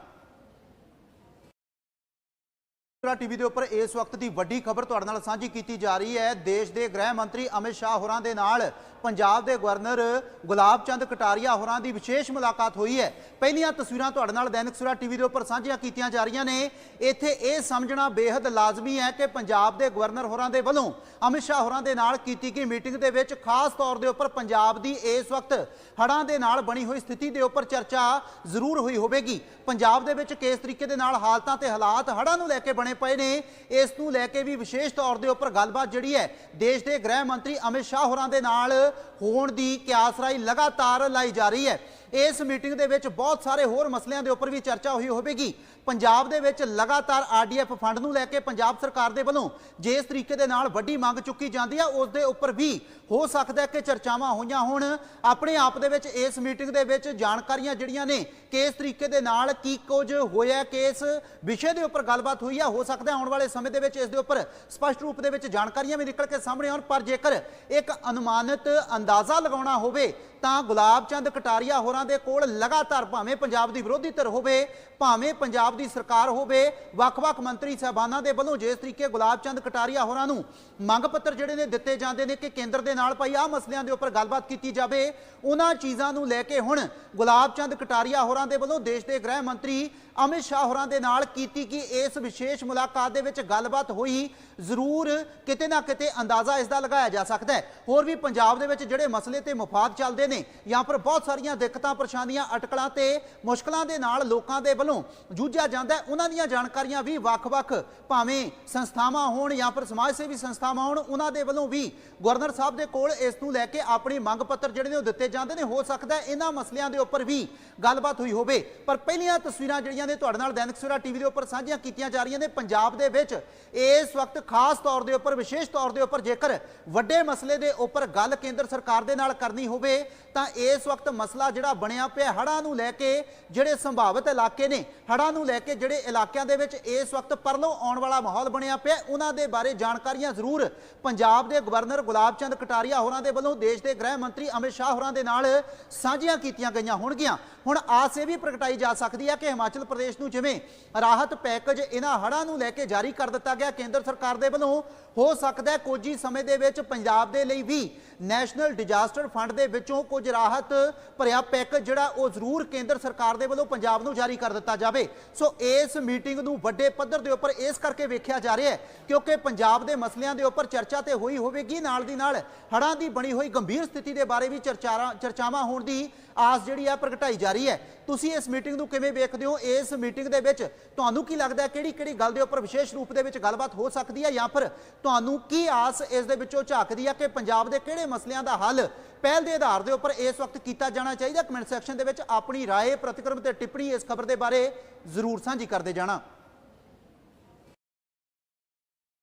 Speaker 1: ਪੂਰਾ ਟੀਵੀ ਦੇ ਉੱਪਰ ਇਸ ਵਕਤ ਦੀ ਵੱਡੀ ਖਬਰ ਤੁਹਾਡੇ ਨਾਲ ਸਾਂਝੀ ਕੀਤੀ ਜਾ ਰਹੀ ਹੈ। ਦੇਸ਼ ਦੇ ਗ੍ਰਹਿ ਮੰਤਰੀ ਅਮਿਤ ਸ਼ਾਹ ਹੋਰਾਂ ਦੇ ਨਾਲ ਪੰਜਾਬ ਦੇ ਗਵਰਨਰ ਗੁਲਾਬ ਚੰਦ ਕਟਾਰੀਆ ਹੋਰਾਂ ਦੀ ਵਿਸ਼ੇਸ਼ ਮੁਲਾਕਾਤ ਹੋਈ ਹੈ। ਪਹਿਲੀਆਂ ਤਸਵੀਰਾਂ ਤੁਹਾਡੇ ਨਾਲ ਦੈਨਿਕ ਸਵੇਰਾ ਟੀਵੀ ਦੇ ਉੱਪਰ ਸਾਂਝੀਆਂ ਕੀਤੀਆਂ ਜਾ ਰਹੀਆਂ ਨੇ। ਇੱਥੇ ਇਹ ਸਮਝਣਾ ਬੇहद ਲਾਜ਼ਮੀ ਹੈ ਕਿ ਪੰਜਾਬ ਦੇ ਗਵਰਨਰ ਹੋਰਾਂ ਦੇ ਵੱਲੋਂ ਅਮਿਤ ਸ਼ਾਹ ਹੋਰਾਂ ਦੇ ਨਾਲ ਕੀਤੀ ਗਈ ਮੀਟਿੰਗ ਦੇ ਵਿੱਚ ਖਾਸ ਤੌਰ ਦੇ ਉੱਪਰ ਪੰਜਾਬ ਦੀ ਇਸ ਵਕਤ ਹੜ੍ਹਾਂ ਦੇ ਨਾਲ ਬਣੀ ਹੋਈ ਸਥਿਤੀ ਦੇ ਉੱਪਰ ਚਰਚਾ ਜ਼ਰੂਰ ਹੋਈ ਹੋਵੇਗੀ। ਪੰਜਾਬ ਦੇ ਵਿੱਚ ਕਿਸ ਤਰੀਕੇ ਦੇ ਨਾਲ ਹਾਲਤਾਂ ਤੇ ਹਾਲਾਤ ਹੜ੍ਹਾਂ ਨੂੰ ਲੈ ਕੇ ਬਣੇ ਪਏ ਨੇ, ਇਸ ਨੂੰ ਲੈ ਕੇ ਵੀ ਵਿਸ਼ੇਸ਼ ਤੌਰ ਦੇ ਉੱਪਰ ਗੱਲਬਾਤ ਜਿਹੜੀ ਹੈ, ਦੇਸ਼ ਦੇ ਗ੍ਰਹਿ ਮੰਤਰੀ ਅਮਿਤ ਸ਼ਾਹ ਹੋਰਾਂ ਦੇ ਨਾਲ ਹੋਣ ਦੀ ਕਿਆਸ ਰਾਈ ਲਗਾਤਾਰ ਲਾਈ ਜਾ ਰਹੀ ਹੈ। ਇਸ ਮੀਟਿੰਗ ਦੇ ਵਿੱਚ ਬਹੁਤ ਸਾਰੇ ਹੋਰ ਮਸਲਿਆਂ ਦੇ ਉੱਪਰ ਵੀ ਚਰਚਾ ਹੋਈ ਹੋਵੇਗੀ। ਪੰਜਾਬ ਦੇ ਵਿੱਚ ਲਗਾਤਾਰ ਆਰਡੀਐਫ ਫੰਡ ਨੂੰ ਲੈ ਕੇ ਪੰਜਾਬ ਸਰਕਾਰ ਦੇ ਵੱਲੋਂ ਜਿਸ ਤਰੀਕੇ ਦੇ ਨਾਲ ਵੱਡੀ ਮੰਗ ਚੁੱਕੀ ਜਾਂਦੀ ਹੈ ਉਸ ਦੇ ਉੱਪਰ ਵੀ ਹੋ ਸਕਦਾ ਹੈ ਕਿ ਚਰਚਾਵਾਂ ਹੋਈਆਂ ਹੋਣ। ਆਪਣੇ ਆਪ ਦੇ ਵਿੱਚ ਇਸ ਮੀਟਿੰਗ ਦੇ ਵਿੱਚ ਜਾਣਕਾਰੀਆਂ ਜਿਹੜੀਆਂ ਨੇ, ਕਿਸ ਤਰੀਕੇ ਦੇ ਨਾਲ ਕੀ ਕੁਝ ਹੋਇਆ, ਕਿਸ ਵਿਸ਼ੇ ਦੇ ਉੱਪਰ ਗੱਲਬਾਤ ਹੋਈ ਹੈ ਹੋ ਸਕਦਾ ਆਉਣ ਵਾਲੇ ਸਮੇਂ ਦੇ ਵਿੱਚ ਇਸ ਦੇ ਉੱਪਰ ਸਪਸ਼ਟ ਰੂਪ ਦੇ ਵਿੱਚ ਜਾਣਕਾਰੀਆਂ ਵੀ ਨਿਕਲ ਕੇ ਸਾਹਮਣੇ ਆਉਣ। ਪਰ ਜੇਕਰ ਇੱਕ ਅਨੁਮਾਨਿਤ ਅੰਦਾਜ਼ਾ ਲਗਾਉਣਾ ਹੋਵੇ ਤਾਂ ਗੁਲਾਬ ਚੰਦ ਕਟਾਰੀਆ ਹੋਰਾਂ ਦੇ ਕੋਲ ਲਗਾਤਾਰ ਭਾਵੇਂ ਪੰਜਾਬ ਦੀ ਵਿਰੋਧੀ ਧਿਰ ਹੋਵੇ, ਭਾਵੇਂ ਪੰਜਾਬ ਦੀ ਸਰਕਾਰ ਹੋਵੇ, ਵੱਖ-ਵੱਖ ਮੰਤਰੀ ਸਾਹਿਬਾਨਾਂ ਦੇ ਵੱਲੋਂ ਜਿਸ ਤਰੀਕੇ ਗੁਲਾਬ ਚੰਦ ਕਟਾਰੀਆ ਹੋਰਾਂ ਨੂੰ ਮੰਗ ਪੱਤਰ ਜਿਹੜੇ ਨੇ ਦਿੱਤੇ ਜਾਂਦੇ ਨੇ ਕਿ ਕੇਂਦਰ ਦੇ ਨਾਲ ਭਾਈ ਆਹ ਮਸਲਿਆਂ ਦੇ ਉੱਪਰ ਗੱਲਬਾਤ ਕੀਤੀ ਜਾਵੇ, ਉਹਨਾਂ ਚੀਜ਼ਾਂ ਨੂੰ ਲੈ ਕੇ ਹੁਣ ਗੁਲਾਬ ਚੰਦ ਕਟਾਰੀਆ ਹੋਰਾਂ ਦੇ ਵੱਲੋਂ ਦੇਸ਼ ਦੇ ਗ੍ਰਹਿ ਮੰਤਰੀ ਅਮਿਤ ਸ਼ਾਹ ਹੋਰਾਂ ਦੇ ਨਾਲ ਕੀਤੀ ਕਿ ਇਸ ਵਿਸ਼ੇਸ਼ ਮੁਲਾਕਾਤ ਦੇ ਵਿੱਚ ਗੱਲਬਾਤ ਹੋਈ ਜ਼ਰੂਰ ਕਿਤੇ ਨਾ ਕਿਤੇ ਅੰਦਾਜ਼ਾ ਇਸ ਦਾ ਲਗਾਇਆ ਜਾ ਸਕਦਾ ਹੈ। ਹੋਰ ਵੀ ਪੰਜਾਬ ਦੇ ਵਿੱਚ ਜਿਹੜੇ ਮਸਲੇ ਤੇ ਮਫਾਦ ਚੱਲਦੇ ਨੇ, ਜਾਂ ਫਿਰ ਬਹੁਤ ਸਾਰੀਆਂ ਦਿੱਕਤਾਂ, ਪਰੇਸ਼ਾਨੀਆਂ, ਅਟਕਲਾਂ ਤੇ ਮੁਸ਼ਕਲਾਂ ਦੇ ਨਾਲ ਲੋਕਾਂ ਦੇ ਵੱਲੋਂ ਜੂਝਿਆ ਜਾਂਦਾ ਉਹਨਾਂ ਦੀਆਂ ਜਾਣਕਾਰੀਆਂ ਵੀ ਵੱਖ-ਵੱਖ, ਭਾਵੇਂ ਸੰਸਥਾਵਾਂ ਹੋਣ ਜਾਂ ਫਿਰ ਸਮਾਜ ਸੇਵੀ ਸੰਸਥਾਵਾਂ ਹੋਣ, ਉਹਨਾਂ ਦੇ ਵੱਲੋਂ ਵੀ ਗਵਰਨਰ ਸਾਹਿਬ ਦੇ ਕੋਲ ਇਸ ਨੂੰ ਲੈ ਕੇ ਆਪਣੀ ਮੰਗ ਪੱਤਰ ਜਿਹੜੇ ਨੇ ਉਹ ਦਿੱਤੇ ਜਾਂਦੇ ਨੇ। ਹੋ ਸਕਦਾ ਇਹਨਾਂ ਮਸਲਿਆਂ ਦੇ ਉੱਪਰ ਵੀ ਗੱਲਬਾਤ ਹੋਈ ਹੋਵੇ। ਪਰ ਪਹਿਲੀਆਂ ਤਸਵੀਰਾਂ ਜਿਹੜੀਆਂ ਨੇ ਤੁਹਾਡੇ ਨਾਲ ਦੈਨਿਕ ਸਵੇਰਾ ਟੀਵੀ ਦੇ ਉੱਪਰ ਸਾਂਝੀਆਂ ਕੀਤੀਆਂ ਜਾ ਰਹੀਆਂ ਨੇ। ਪੰਜਾਬ ਦੇ ਵਿੱਚ ਇਸ ਵਕਤ ਖਾਸ ਤੌਰ ਦੇ ਉੱਪਰ, ਵਿਸ਼ੇਸ਼ ਤੌਰ ਦੇ ਉੱਪਰ ਜੇਕਰ ਵੱਡੇ ਮਸਲੇ ਦੇ ਉੱਪਰ ਗੱਲ ਕੇਂਦਰ ਸਰਕਾਰ ਦੇ ਨਾਲ ਕਰਨੀ ਹੋਵੇ, ਤਾਂ ਇਸ ਵਕਤ ਮਸਲਾ ਜਿਹੜਾ ਬਣਿਆ ਪਿਆ ਹੜ੍ਹਾਂ ਨੂੰ ਲੈ ਕੇ ਜਿਹੜੇ ਸੰਭਾਵਿਤ ਇਲਾਕੇ ਨੇ, ਹੜ੍ਹਾਂ ਨੂੰ ਲੈ ਕੇ ਜਿਹੜੇ ਇਲਾਕਿਆਂ ਦੇ ਵਿੱਚ ਇਸ ਵਕਤ ਪਰਲੋਂ ਆਉਣ ਵਾਲਾ ਮਾਹੌਲ ਬਣਿਆ ਪਿਆ ਉਹਨਾਂ ਦੇ ਬਾਰੇ ਜਾਣਕਾਰੀਆਂ ਜ਼ਰੂਰ ਪੰਜਾਬ ਦੇ ਗਵਰਨਰ ਗੁਲਾਬ ਚੰਦ ਕਟਾਰੀਆ ਹੋਰਾਂ ਦੇ ਵੱਲੋਂ ਦੇਸ਼ ਦੇ ਗ੍ਰਹਿ ਮੰਤਰੀ ਅਮਿਤ ਸ਼ਾਹ ਹੋਰਾਂ ਦੇ ਨਾਲ ਸਾਂਝੀਆਂ ਕੀਤੀਆਂ ਗਈਆਂ ਹੋਣਗੀਆਂ। ਹੁਣ ਆਸ ਇਹ ਵੀ ਪ੍ਰਗਟਾਈ ਜਾ ਸਕਦੀ ਹੈ ਕਿ ਹਿਮਾਚਲ ਪ੍ਰਦੇਸ਼ ਨੂੰ ਜਿਵੇਂ ਰਾਹਤ ਪੈਕੇਜ ਇਹਨਾਂ ਹੜ੍ਹਾਂ ਨੂੰ ਲੈ ਕੇ ਜਾਰੀ ਕਰ ਦਿੱਤਾ ਗਿਆ, ਕੇਂਦਰ ਸਰਕਾਰ ਦੇ ਵੱਲੋਂ ਹੋ ਸਕਦਾ ਹੈ ਕੁਝ ਸਮੇਂ ਦੇ ਵਿੱਚ ਪੰਜਾਬ ਦੇ ਲਈ ਵੀ ਨੈਸ਼ਨਲ ਡਿਜ਼ਾਸਟਰ ਫੰਡ ਦੇ ਵਿੱਚੋਂ ਕੁਝ ਰਾਹਤ ਭਰਿਆ ਪੈਕੇਜ ਜਿਹੜਾ ਉਹ ਜ਼ਰੂਰ ਕੇਂਦਰ ਸਰਕਾਰ ਦੇ ਵੱਲੋਂ ਪੰਜਾਬ ਨੂੰ ਜਾਰੀ ਕਰ ਦਿੱਤਾ ਜਾਵੇ। ਸੋ ਇਸ ਮੀਟਿੰਗ ਨੂੰ ਵੱਡੇ ਪੱਧਰ ਦੇ ਉੱਪਰ ਇਸ ਕਰਕੇ ਵੇਖਿਆ ਜਾ ਰਿਹਾ ਹੈ ਕਿਉਂਕਿ ਪੰਜਾਬ ਦੇ ਮਸਲਿਆਂ ਦੇ ਉੱਪਰ ਚਰਚਾ ਤੇ ਹੋਈ ਹੋਵੇਗੀ। ਨਾਲ ਦੀ ਨਾਲ ਹੜ੍ਹਾਂ ਦੀ ਬਣੀ ਹੋਈ ਗੰਭੀਰ ਸਥਿਤੀ ਦੇ ਬਾਰੇ ਵੀ ਚਰਚਾਰਾਂ ਚਰਚਾਵਾਂ ਹੋਣ ਦੀ ਆਸ ਜਿਹੜੀ ਆ ਪ੍ਰਗਟਾਈ ਜਾ ਰਹੀ ਹੈ ਤੁਸੀਂ ਇਸ ਮੀਟਿੰਗ ਨੂੰ ਕਿਵੇਂ ਵੇਖਦੇ ਹੋ ਇਸ ਮੀਟਿੰਗ ਦੇ ਵਿੱਚ ਤੁਹਾਨੂੰ ਕੀ ਲੱਗਦਾ ਹੈ ਕਿਹੜੀ ਕਿਹੜੀ ਗੱਲ ਦੇ ਉੱਪਰ ਵਿਸ਼ੇਸ਼ ਰੂਪ ਦੇ ਵਿੱਚ ਗੱਲਬਾਤ ਹੋ ਸਕਦੀ ਹੈ ਜਾਂ ਫਿਰ ਤੁਹਾਨੂੰ ਕੀ ਆਸ ਇਸ ਦੇ ਵਿੱਚੋਂ ਝਾਕਦੀ ਹੈ ਕਿ ਪੰਜਾਬ ਦੇ ਕਿਹੜੇ ਮਸਲਿਆਂ ਦਾ ਹੱਲ ਪਹਿਲ ਦੇ ਆਧਾਰ ਦੇ ਉੱਪਰ ਇਸ ਵਕਤ ਕੀਤਾ ਜਾਣਾ ਚਾਹੀਦਾ ਕਮੈਂਟ ਸੈਕਸ਼ਨ ਦੇ ਵਿੱਚ ਆਪਣੀ رائے ਪ੍ਰਤੀਕਰਮ ਤੇ ਟਿੱਪਣੀ ਇਸ ਖਬਰ ਦੇ ਬਾਰੇ ਜ਼ਰੂਰ ਸਾਂਝੀ ਕਰਦੇ ਜਾਣਾ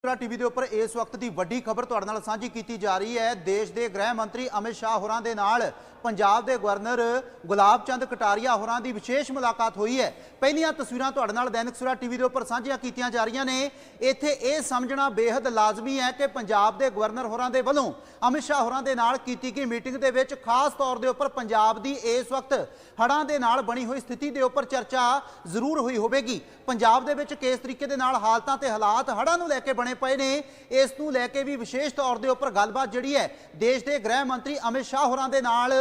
Speaker 1: ਪੂਰਾ ਟੀਵੀ ਦੇ ਉੱਪਰ ਇਸ ਵਕਤ ਦੀ ਵੱਡੀ ਖਬਰ ਤੁਹਾਡੇ ਨਾਲ ਸਾਂਝੀ ਕੀਤੀ ਜਾ ਰਹੀ ਹੈ। ਦੇਸ਼ ਦੇ ਗ੍ਰਹਿ ਮੰਤਰੀ ਅਮਿਤ ਸ਼ਾਹ ਹੋਰਾਂ ਦੇ ਨਾਲ ਪੰਜਾਬ ਦੇ ਗਵਰਨਰ ਗੁਲਾਬ ਚੰਦ ਕਟਾਰੀਆ ਹੋਰਾਂ ਦੀ ਵਿਸ਼ੇਸ਼ ਮੁਲਾਕਾਤ ਹੋਈ ਹੈ। ਪਹਿਲੀਆਂ ਤਸਵੀਰਾਂ ਤੁਹਾਡੇ ਨਾਲ ਦੈਨਿਕ ਸੁਰਾ ਟੀਵੀ ਦੇ ਉੱਪਰ ਸਾਂਝੀਆਂ ਕੀਤੀਆਂ ਜਾ ਰਹੀਆਂ ਨੇ। ਇੱਥੇ ਇਹ ਸਮਝਣਾ ਬੇहद ਲਾਜ਼ਮੀ ਹੈ ਕਿ ਪੰਜਾਬ ਦੇ ਗਵਰਨਰ ਹੋਰਾਂ ਦੇ ਵੱਲੋਂ ਅਮਿਤ ਸ਼ਾਹ ਹੋਰਾਂ ਦੇ ਨਾਲ ਕੀਤੀ ਗਈ ਮੀਟਿੰਗ ਦੇ ਵਿੱਚ ਖਾਸ ਤੌਰ ਦੇ ਉੱਪਰ ਪੰਜਾਬ ਦੀ ਇਸ ਵਕਤ ਹੜ੍ਹਾਂ ਦੇ ਨਾਲ ਬਣੀ ਹੋਈ ਸਥਿਤੀ ਦੇ ਉੱਪਰ ਚਰਚਾ ਜ਼ਰੂਰ ਹੋਈ ਹੋਵੇਗੀ। ਪੰਜਾਬ ਦੇ ਵਿੱਚ ਕਿਸ ਤਰੀਕੇ ਦੇ ਨਾਲ ਹਾਲਤਾਂ ਤੇ ਹਾਲਾਤ ਹੜ੍ਹਾਂ ਨੂੰ ਲੈ ਕੇ ਬਣੇ ਪਏ ਨੇ। ਇਸ ਨੂੰ ਲੈ ਕੇ ਵੀ ਵਿਸ਼ੇਸ਼ ਤੌਰ ਦੇ ਉੱਪਰ ਗੱਲਬਾਤ ਜਿਹੜੀ ਹੈ, ਦੇਸ਼ ਦੇ ਗ੍ਰਹਿ ਮੰਤਰੀ ਅਮਿਤ ਸ਼ਾਹ ਹੋਰਾਂ ਦੇ ਨਾਲ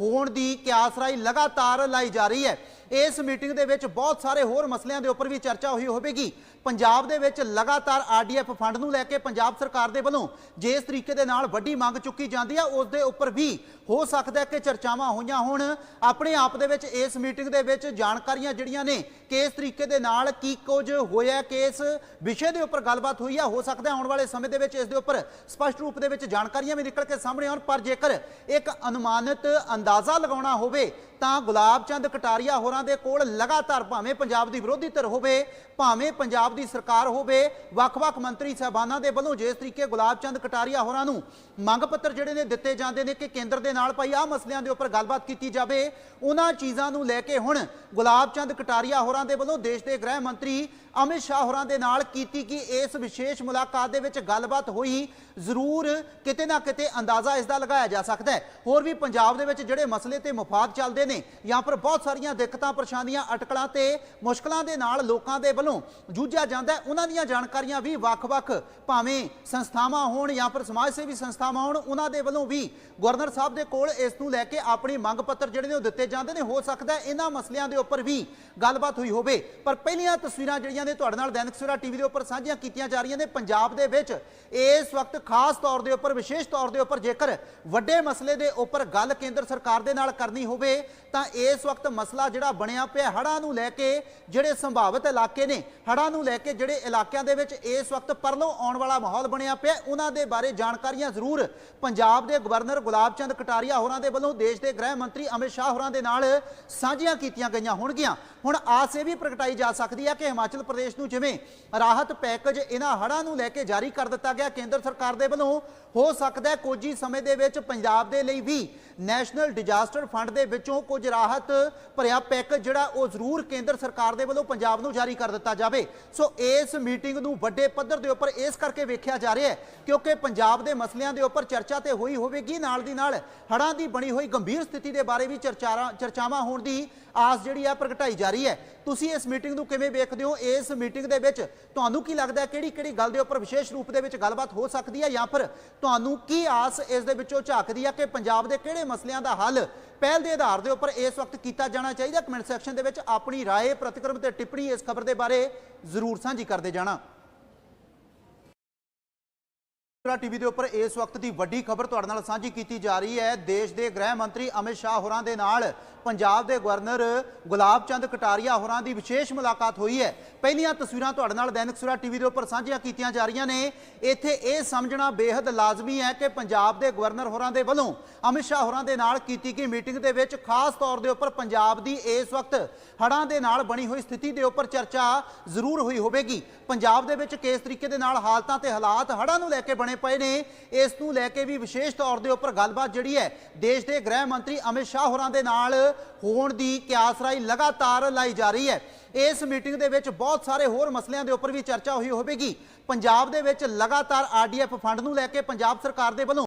Speaker 1: ਹੋਣ ਦੀ ਕਿਆਸਰਾਈ ਲਗਾਤਾਰ ਲਾਈ ਜਾ ਰਹੀ ਹੈ। ਇਸ ਮੀਟਿੰਗ ਦੇ ਵਿੱਚ ਬਹੁਤ ਸਾਰੇ ਹੋਰ ਮਸਲਿਆਂ ਦੇ ਉੱਪਰ ਵੀ ਚਰਚਾ ਹੋਈ ਹੋਵੇਗੀ। ਪੰਜਾਬ ਦੇ ਵਿੱਚ ਲਗਾਤਾਰ ਆਰਡੀਐਫ ਫੰਡ ਨੂੰ ਲੈ ਕੇ ਪੰਜਾਬ ਸਰਕਾਰ ਦੇ ਵੱਲੋਂ ਜਿਸ ਤਰੀਕੇ ਦੇ ਨਾਲ ਵੱਡੀ ਮੰਗ ਚੁੱਕੀ ਜਾਂਦੀ ਹੈ ਉਸ ਦੇ ਉੱਪਰ ਵੀ ਹੋ ਸਕਦਾ ਹੈ ਕਿ ਚਰਚਾਵਾਂ ਹੋਈਆਂ ਹੋਣ। ਆਪਣੇ ਆਪ ਦੇ ਵਿੱਚ ਇਸ ਮੀਟਿੰਗ ਦੇ ਵਿੱਚ ਜਾਣਕਾਰੀਆਂ ਜਿਹੜੀਆਂ ਨੇ, ਕਿਸ ਤਰੀਕੇ ਦੇ ਨਾਲ ਕੀ ਕੁਝ ਹੋਇਆ, ਕਿਸ ਵਿਸ਼ੇ ਦੇ ਉੱਪਰ ਗੱਲਬਾਤ ਹੋਈ ਹੈ ਹੋ ਸਕਦਾ ਆਉਣ ਵਾਲੇ ਸਮੇਂ ਦੇ ਵਿੱਚ ਇਸ ਦੇ ਉੱਪਰ ਸਪਸ਼ਟ ਰੂਪ ਦੇ ਵਿੱਚ ਜਾਣਕਾਰੀਆਂ ਵੀ ਨਿਕਲ ਕੇ ਸਾਹਮਣੇ ਆਉਣ। ਪਰ ਜੇਕਰ ਇੱਕ ਅਨੁਮਾਨਿਤ ਅੰਦਾਜ਼ਾ ਲਗਾਉਣਾ ਹੋਵੇ ਤਾਂ ਗੁਲਾਬ ਚੰਦ ਕਟਾਰੀਆ ਹੋਰਾਂ ਦੇ ਕੋਲ ਲਗਾਤਾਰ ਭਾਵੇਂ ਪੰਜਾਬ ਦੀ ਵਿਰੋਧੀ ਧਿਰ ਹੋਵੇ, ਭਾਵੇਂ ਪੰਜਾਬ ਦੀ ਸਰਕਾਰ ਹੋਵੇ, ਵੱਖ-ਵੱਖ ਮੰਤਰੀ ਸਾਹਿਬਾਨਾਂ ਦੇ ਵੱਲੋਂ ਜਿਸ ਤਰੀਕੇ ਗੁਲਾਬ ਚੰਦ ਕਟਾਰੀਆ ਹੋਰਾਂ ਨੂੰ ਮੰਗ ਪੱਤਰ ਜਿਹੜੇ ਨੇ ਦਿੱਤੇ ਜਾਂਦੇ ਨੇ ਕਿ ਕੇਂਦਰ ਦੇ ਨਾਲ ਭਾਈ ਆਹ ਮਸਲਿਆਂ ਦੇ ਉੱਪਰ ਗੱਲਬਾਤ ਕੀਤੀ ਜਾਵੇ, ਉਹਨਾਂ ਚੀਜ਼ਾਂ ਨੂੰ ਲੈ ਕੇ ਹੁਣ ਗੁਲਾਬ ਚੰਦ ਕਟਾਰੀਆ ਹੋਰਾਂ ਦੇ ਵੱਲੋਂ ਦੇਸ਼ ਦੇ ਗ੍ਰਹਿ ਮੰਤਰੀ ਅਮਿਤ ਸ਼ਾਹ ਹੋਰਾਂ ਦੇ ਨਾਲ ਕੀਤੀ ਕਿ ਇਸ ਵਿਸ਼ੇਸ਼ ਮੁਲਾਕਾਤ ਦੇ ਵਿੱਚ ਗੱਲਬਾਤ ਹੋਈ ਜ਼ਰੂਰ ਕਿਤੇ ਨਾ ਕਿਤੇ ਅੰਦਾਜ਼ਾ ਇਸ ਦਾ ਲਗਾਇਆ ਜਾ ਸਕਦਾ ਹੈ। ਹੋਰ ਵੀ ਪੰਜਾਬ ਦੇ ਵਿੱਚ ਜਿਹੜੇ ਮਸਲੇ ਤੇ ਮਫਾਦ ਚੱਲਦੇ ਨੇ, ਜਾਂ ਫਿਰ ਬਹੁਤ ਸਾਰੀਆਂ ਦਿੱਕਤਾਂ, ਪਰੇਸ਼ਾਨੀਆਂ, ਅਟਕਲਾਂ ਤੇ ਮੁਸ਼ਕਲਾਂ ਦੇ ਨਾਲ ਲੋਕਾਂ ਦੇ ਵੱਲੋਂ ਜੂਝਿਆ ਜਾਂਦਾ ਉਹਨਾਂ ਦੀਆਂ ਜਾਣਕਾਰੀਆਂ ਵੀ ਵੱਖ-ਵੱਖ ਭਾਵੇਂ ਸੰਸਥਾਵਾਂ ਹੋਣ ਜਾਂ ਫਿਰ ਸਮਾਜ ਸੇਵੀ ਸੰਸਥਾਵਾਂ ਹੋਣ, ਉਹਨਾਂ ਦੇ ਵੱਲੋਂ ਵੀ ਗਵਰਨਰ ਸਾਹਿਬ ਦੇ ਕੋਲ ਇਸ ਨੂੰ ਲੈ ਕੇ ਆਪਣੀ ਮੰਗ ਪੱਤਰ ਜਿਹੜੇ ਨੇ ਉਹ ਦਿੱਤੇ ਜਾਂਦੇ ਨੇ। ਹੋ ਸਕਦਾ ਇਹਨਾਂ ਮਸਲਿਆਂ ਦੇ ਉੱਪਰ ਵੀ ਗੱਲਬਾਤ ਹੋਈ ਹੋਵੇ। ਪਰ ਪਹਿਲੀਆਂ ਤਸਵੀਰਾਂ ਜਿਹੜੀਆਂ ਨੇ ਤੁਹਾਡੇ ਨਾਲ ਦੈਨਿਕ ਸਵੇਰਾ ਟੀਵੀ ਦੇ ਉੱਪਰ ਸਾਂਝੀਆਂ ਕੀਤੀਆਂ ਜਾ ਰਹੀਆਂ ਨੇ, ਪੰਜਾਬ ਦੇ ਵਿੱਚ ਇਸ ਵਕਤ ਖਾਸ ਤੌਰ ਦੇ ਉੱਪਰ, ਵਿਸ਼ੇਸ਼ ਤੌਰ ਦੇ ਉੱਪਰ ਜੇਕਰ ਵੱਡੇ ਮਸਲੇ ਦੇ ਉੱਪਰ ਗੱਲ ਕੇਂਦਰ ਸਰਕਾਰ ਦੇ ਨਾਲ ਕਰਨੀ ਹੋਵੇ, ਤਾਂ ਇਸ ਵਕਤ ਮਸਲਾ ਜਿਹੜਾ ਬਣਿਆ ਪਿਆ, ਹੜ੍ਹਾਂ ਨੂੰ ਲੈ ਕੇ ਜਿਹੜੇ ਸੰਭਾਵਿਤ ਇਲਾਕੇ ਨੇ, ਹੜ੍ਹਾਂ ਨੂੰ ਲੈ ਕੇ ਜਿਹੜੇ ਇਲਾਕਿਆਂ ਦੇ ਵਿੱਚ ਇਸ ਵਕਤ ਪਰਲੋਂ ਆਉਣ ਵਾਲਾ ਮਾਹੌਲ ਬਣਿਆ ਪਿਆ, ਉਹਨਾਂ ਦੇ ਬਾਰੇ ਜਾਣਕਾਰੀਆਂ ਜ਼ਰੂਰ ਪੰਜਾਬ ਦੇ ਗਵਰਨਰ ਗੁਲਾਬ ਚੰਦ ਕਟਾਰੀਆ ਹੋਰਾਂ ਦੇ ਵੱਲੋਂ ਦੇਸ਼ ਦੇ ਗ੍ਰਹਿ ਮੰਤਰੀ ਅਮਿਤ ਸ਼ਾਹ ਹੋਰਾਂ ਦੇ ਨਾਲ ਸਾਂਝੀਆਂ ਕੀਤੀਆਂ ਗਈਆਂ ਹੋਣਗੀਆਂ। ਹੁਣ ਆਸ ਇਹ ਵੀ ਪ੍ਰਗਟਾਈ ਜਾ ਸਕਦੀ ਹੈ ਕਿ ਹਿਮਾਚਲ ਪ੍ਰਦੇਸ਼ ਨੂੰ ਜਿਵੇਂ ਰਾਹਤ ਪੈਕੇਜ ਇਹਨਾਂ ਹੜ੍ਹਾਂ ਨੂੰ ਲੈ ਕੇ ਜਾਰੀ ਕਰ ਦਿੱਤਾ ਗਿਆ, ਕੇਂਦਰ ਸਰਕਾਰ ਦੇ ਵੱਲੋਂ ਹੋ ਸਕਦਾ ਹੈ ਕੁਝ ਹੀ ਸਮੇਂ ਦੇ ਵਿੱਚ ਪੰਜਾਬ ਦੇ ਲਈ ਵੀ ਨੈਸ਼ਨਲ ਡਿਜ਼ਾਸਟਰ ਫੰਡ ਦੇ ਵਿੱਚੋਂ ਕੁਝ ਰਾਹਤ ਭਰਿਆ ਪੈਕੇਜ ਜਿਹੜਾ ਉਹ ਜ਼ਰੂਰ ਕੇਂਦਰ ਸਰਕਾਰ ਦੇ ਵੱਲੋਂ ਪੰਜਾਬ ਨੂੰ ਜਾਰੀ ਕਰ ਦਿੱਤਾ ਜਾਵੇ। ਸੋ ਇਸ ਮੀਟਿੰਗ ਨੂੰ ਵੱਡੇ ਪੱਧਰ ਦੇ ਉੱਪਰ ਇਸ ਕਰਕੇ ਵੇਖਿਆ ਜਾ ਰਿਹਾ ਹੈ ਕਿਉਂਕਿ ਪੰਜਾਬ ਦੇ ਮਸਲਿਆਂ ਦੇ ਉੱਪਰ ਚਰਚਾ ਤੇ ਹੋਈ ਹੋਵੇਗੀ। ਨਾਲ ਦੀ ਨਾਲ ਹੜ੍ਹਾਂ ਦੀ ਬਣੀ ਹੋਈ ਗੰਭੀਰ ਸਥਿਤੀ ਦੇ ਬਾਰੇ ਵੀ ਚਰਚਾਰਾਂ ਚਰਚਾਵਾਂ ਹੋਣ ਦੀ ਆਸ ਜਿਹੜੀ ਆ ਪ੍ਰਗਟਾਈ ਜਾ ਰਹੀ ਹੈ। ਤੁਸੀਂ ਇਸ ਮੀਟਿੰਗ ਨੂੰ ਕਿਵੇਂ ਵੇਖਦੇ ਹੋ? ਇਸ ਮੀਟਿੰਗ ਦੇ ਵਿੱਚ ਤੁਹਾਨੂੰ ਕੀ ਲੱਗਦਾ ਕਿਹੜੀ ਕਿਹੜੀ ਗੱਲ ਦੇ ਉੱਪਰ ਵਿਸ਼ੇਸ਼ ਰੂਪ ਦੇ ਵਿੱਚ ਗੱਲਬਾਤ ਹੋ ਸਕਦੀ ਹੈ ਜਾਂ ਫਿਰ ਤੁਹਾਨੂੰ ਕੀ ਆਸ ਇਸ ਦੇ ਵਿੱਚੋਂ ਝਾਕਦੀ ਹੈ ਕਿ ਪੰਜਾਬ ਦੇ ਕਿਹੜੇ ਮਸਲਿਆਂ ਦਾ ਹੱਲ ਪਹਿਲ ਦੇ ਆਧਾਰ ਦੇ ਉੱਪਰ ਇਸ ਵਕਤ ਕੀਤਾ ਜਾਣਾ ਚਾਹੀਦਾ ਕਮੈਂਟ ਸੈਕਸ਼ਨ ਦੇ ਵਿੱਚ ਆਪਣੀ رائے ਪ੍ਰਤੀਕਰਮ ਤੇ ਟਿੱਪਣੀ ਇਸ ਖਬਰ ਦੇ ਬਾਰੇ ਜ਼ਰੂਰ ਸਾਂਝੀ ਕਰਦੇ ਜਾਣਾ ਪੂਰਾ ਟੀਵੀ ਦੇ ਉੱਪਰ ਇਸ ਵਕਤ ਦੀ ਵੱਡੀ ਖਬਰ ਤੁਹਾਡੇ ਨਾਲ ਸਾਂਝੀ ਕੀਤੀ ਜਾ ਰਹੀ ਹੈ। ਦੇਸ਼ ਦੇ ਗ੍ਰਹਿ ਮੰਤਰੀ ਅਮਿਤ ਸ਼ਾਹ ਹੋਰਾਂ ਦੇ ਨਾਲ ਪੰਜਾਬ ਦੇ ਗਵਰਨਰ ਗੁਲਾਬ ਚੰਦ ਕਟਾਰੀਆ ਹੋਰਾਂ ਦੀ ਵਿਸ਼ੇਸ਼ ਮੁਲਾਕਾਤ ਹੋਈ ਹੈ। ਪਹਿਲੀਆਂ ਤਸਵੀਰਾਂ ਤੁਹਾਡੇ ਨਾਲ ਦੈਨਿਕ ਸੁਰਾ ਟੀਵੀ ਦੇ ਉੱਪਰ ਸਾਂਝੀਆਂ ਕੀਤੀਆਂ ਜਾ ਰਹੀਆਂ ਨੇ। ਇੱਥੇ ਇਹ ਸਮਝਣਾ ਬੇहद ਲਾਜ਼ਮੀ ਹੈ ਕਿ ਪੰਜਾਬ ਦੇ ਗਵਰਨਰ ਹੋਰਾਂ ਦੇ ਵੱਲੋਂ ਅਮਿਤ ਸ਼ਾਹ ਹੋਰਾਂ ਦੇ ਨਾਲ ਕੀਤੀ ਗਈ ਮੀਟਿੰਗ ਦੇ ਵਿੱਚ ਖਾਸ ਤੌਰ ਦੇ ਉੱਪਰ ਪੰਜਾਬ ਦੀ ਇਸ ਵਕਤ ਹੜ੍ਹਾਂ ਦੇ ਨਾਲ ਬਣੀ ਹੋਈ ਸਥਿਤੀ ਦੇ ਉੱਪਰ ਚਰਚਾ ਜ਼ਰੂਰ ਹੋਈ ਹੋਵੇਗੀ। ਪੰਜਾਬ ਦੇ ਵਿੱਚ ਕਿਸ ਤਰੀਕੇ ਦੇ ਨਾਲ ਹਾਲਤਾਂ ਤੇ ਹਾਲਾਤ ਹੜ੍ਹਾਂ ਨੂੰ ਲੈ ਕੇ ਬਣੇ ਪਏ ਨੇ। ਇਸ ਨੂੰ ਲੈ ਕੇ ਵੀ ਵਿਸ਼ੇਸ਼ ਤੌਰ ਦੇ ਉੱਪਰ ਗੱਲਬਾਤ ਜਿਹੜੀ ਹੈ, ਦੇਸ਼ ਦੇ ਗ੍ਰਹਿ ਮੰਤਰੀ ਅਮਿਤ ਸ਼ਾਹ ਹੋਰਾਂ ਦੇ ਨਾਲ ਹੋਣ ਦੀ ਕਿਆਸਰਾਈ ਲਗਾਤਾਰ ਲਾਈ ਜਾ ਰਹੀ ਹੈ। ਇਸ ਮੀਟਿੰਗ ਦੇ ਵਿੱਚ ਬਹੁਤ ਸਾਰੇ ਹੋਰ ਮਸਲਿਆਂ ਦੇ ਉੱਪਰ ਵੀ ਚਰਚਾ ਹੋਈ ਹੋਵੇਗੀ। ਪੰਜਾਬ ਦੇ ਵਿੱਚ ਲਗਾਤਾਰ ਆਰਡੀਐਫ ਫੰਡ ਨੂੰ ਲੈ ਕੇ ਪੰਜਾਬ ਸਰਕਾਰ ਦੇ ਵੱਲੋਂ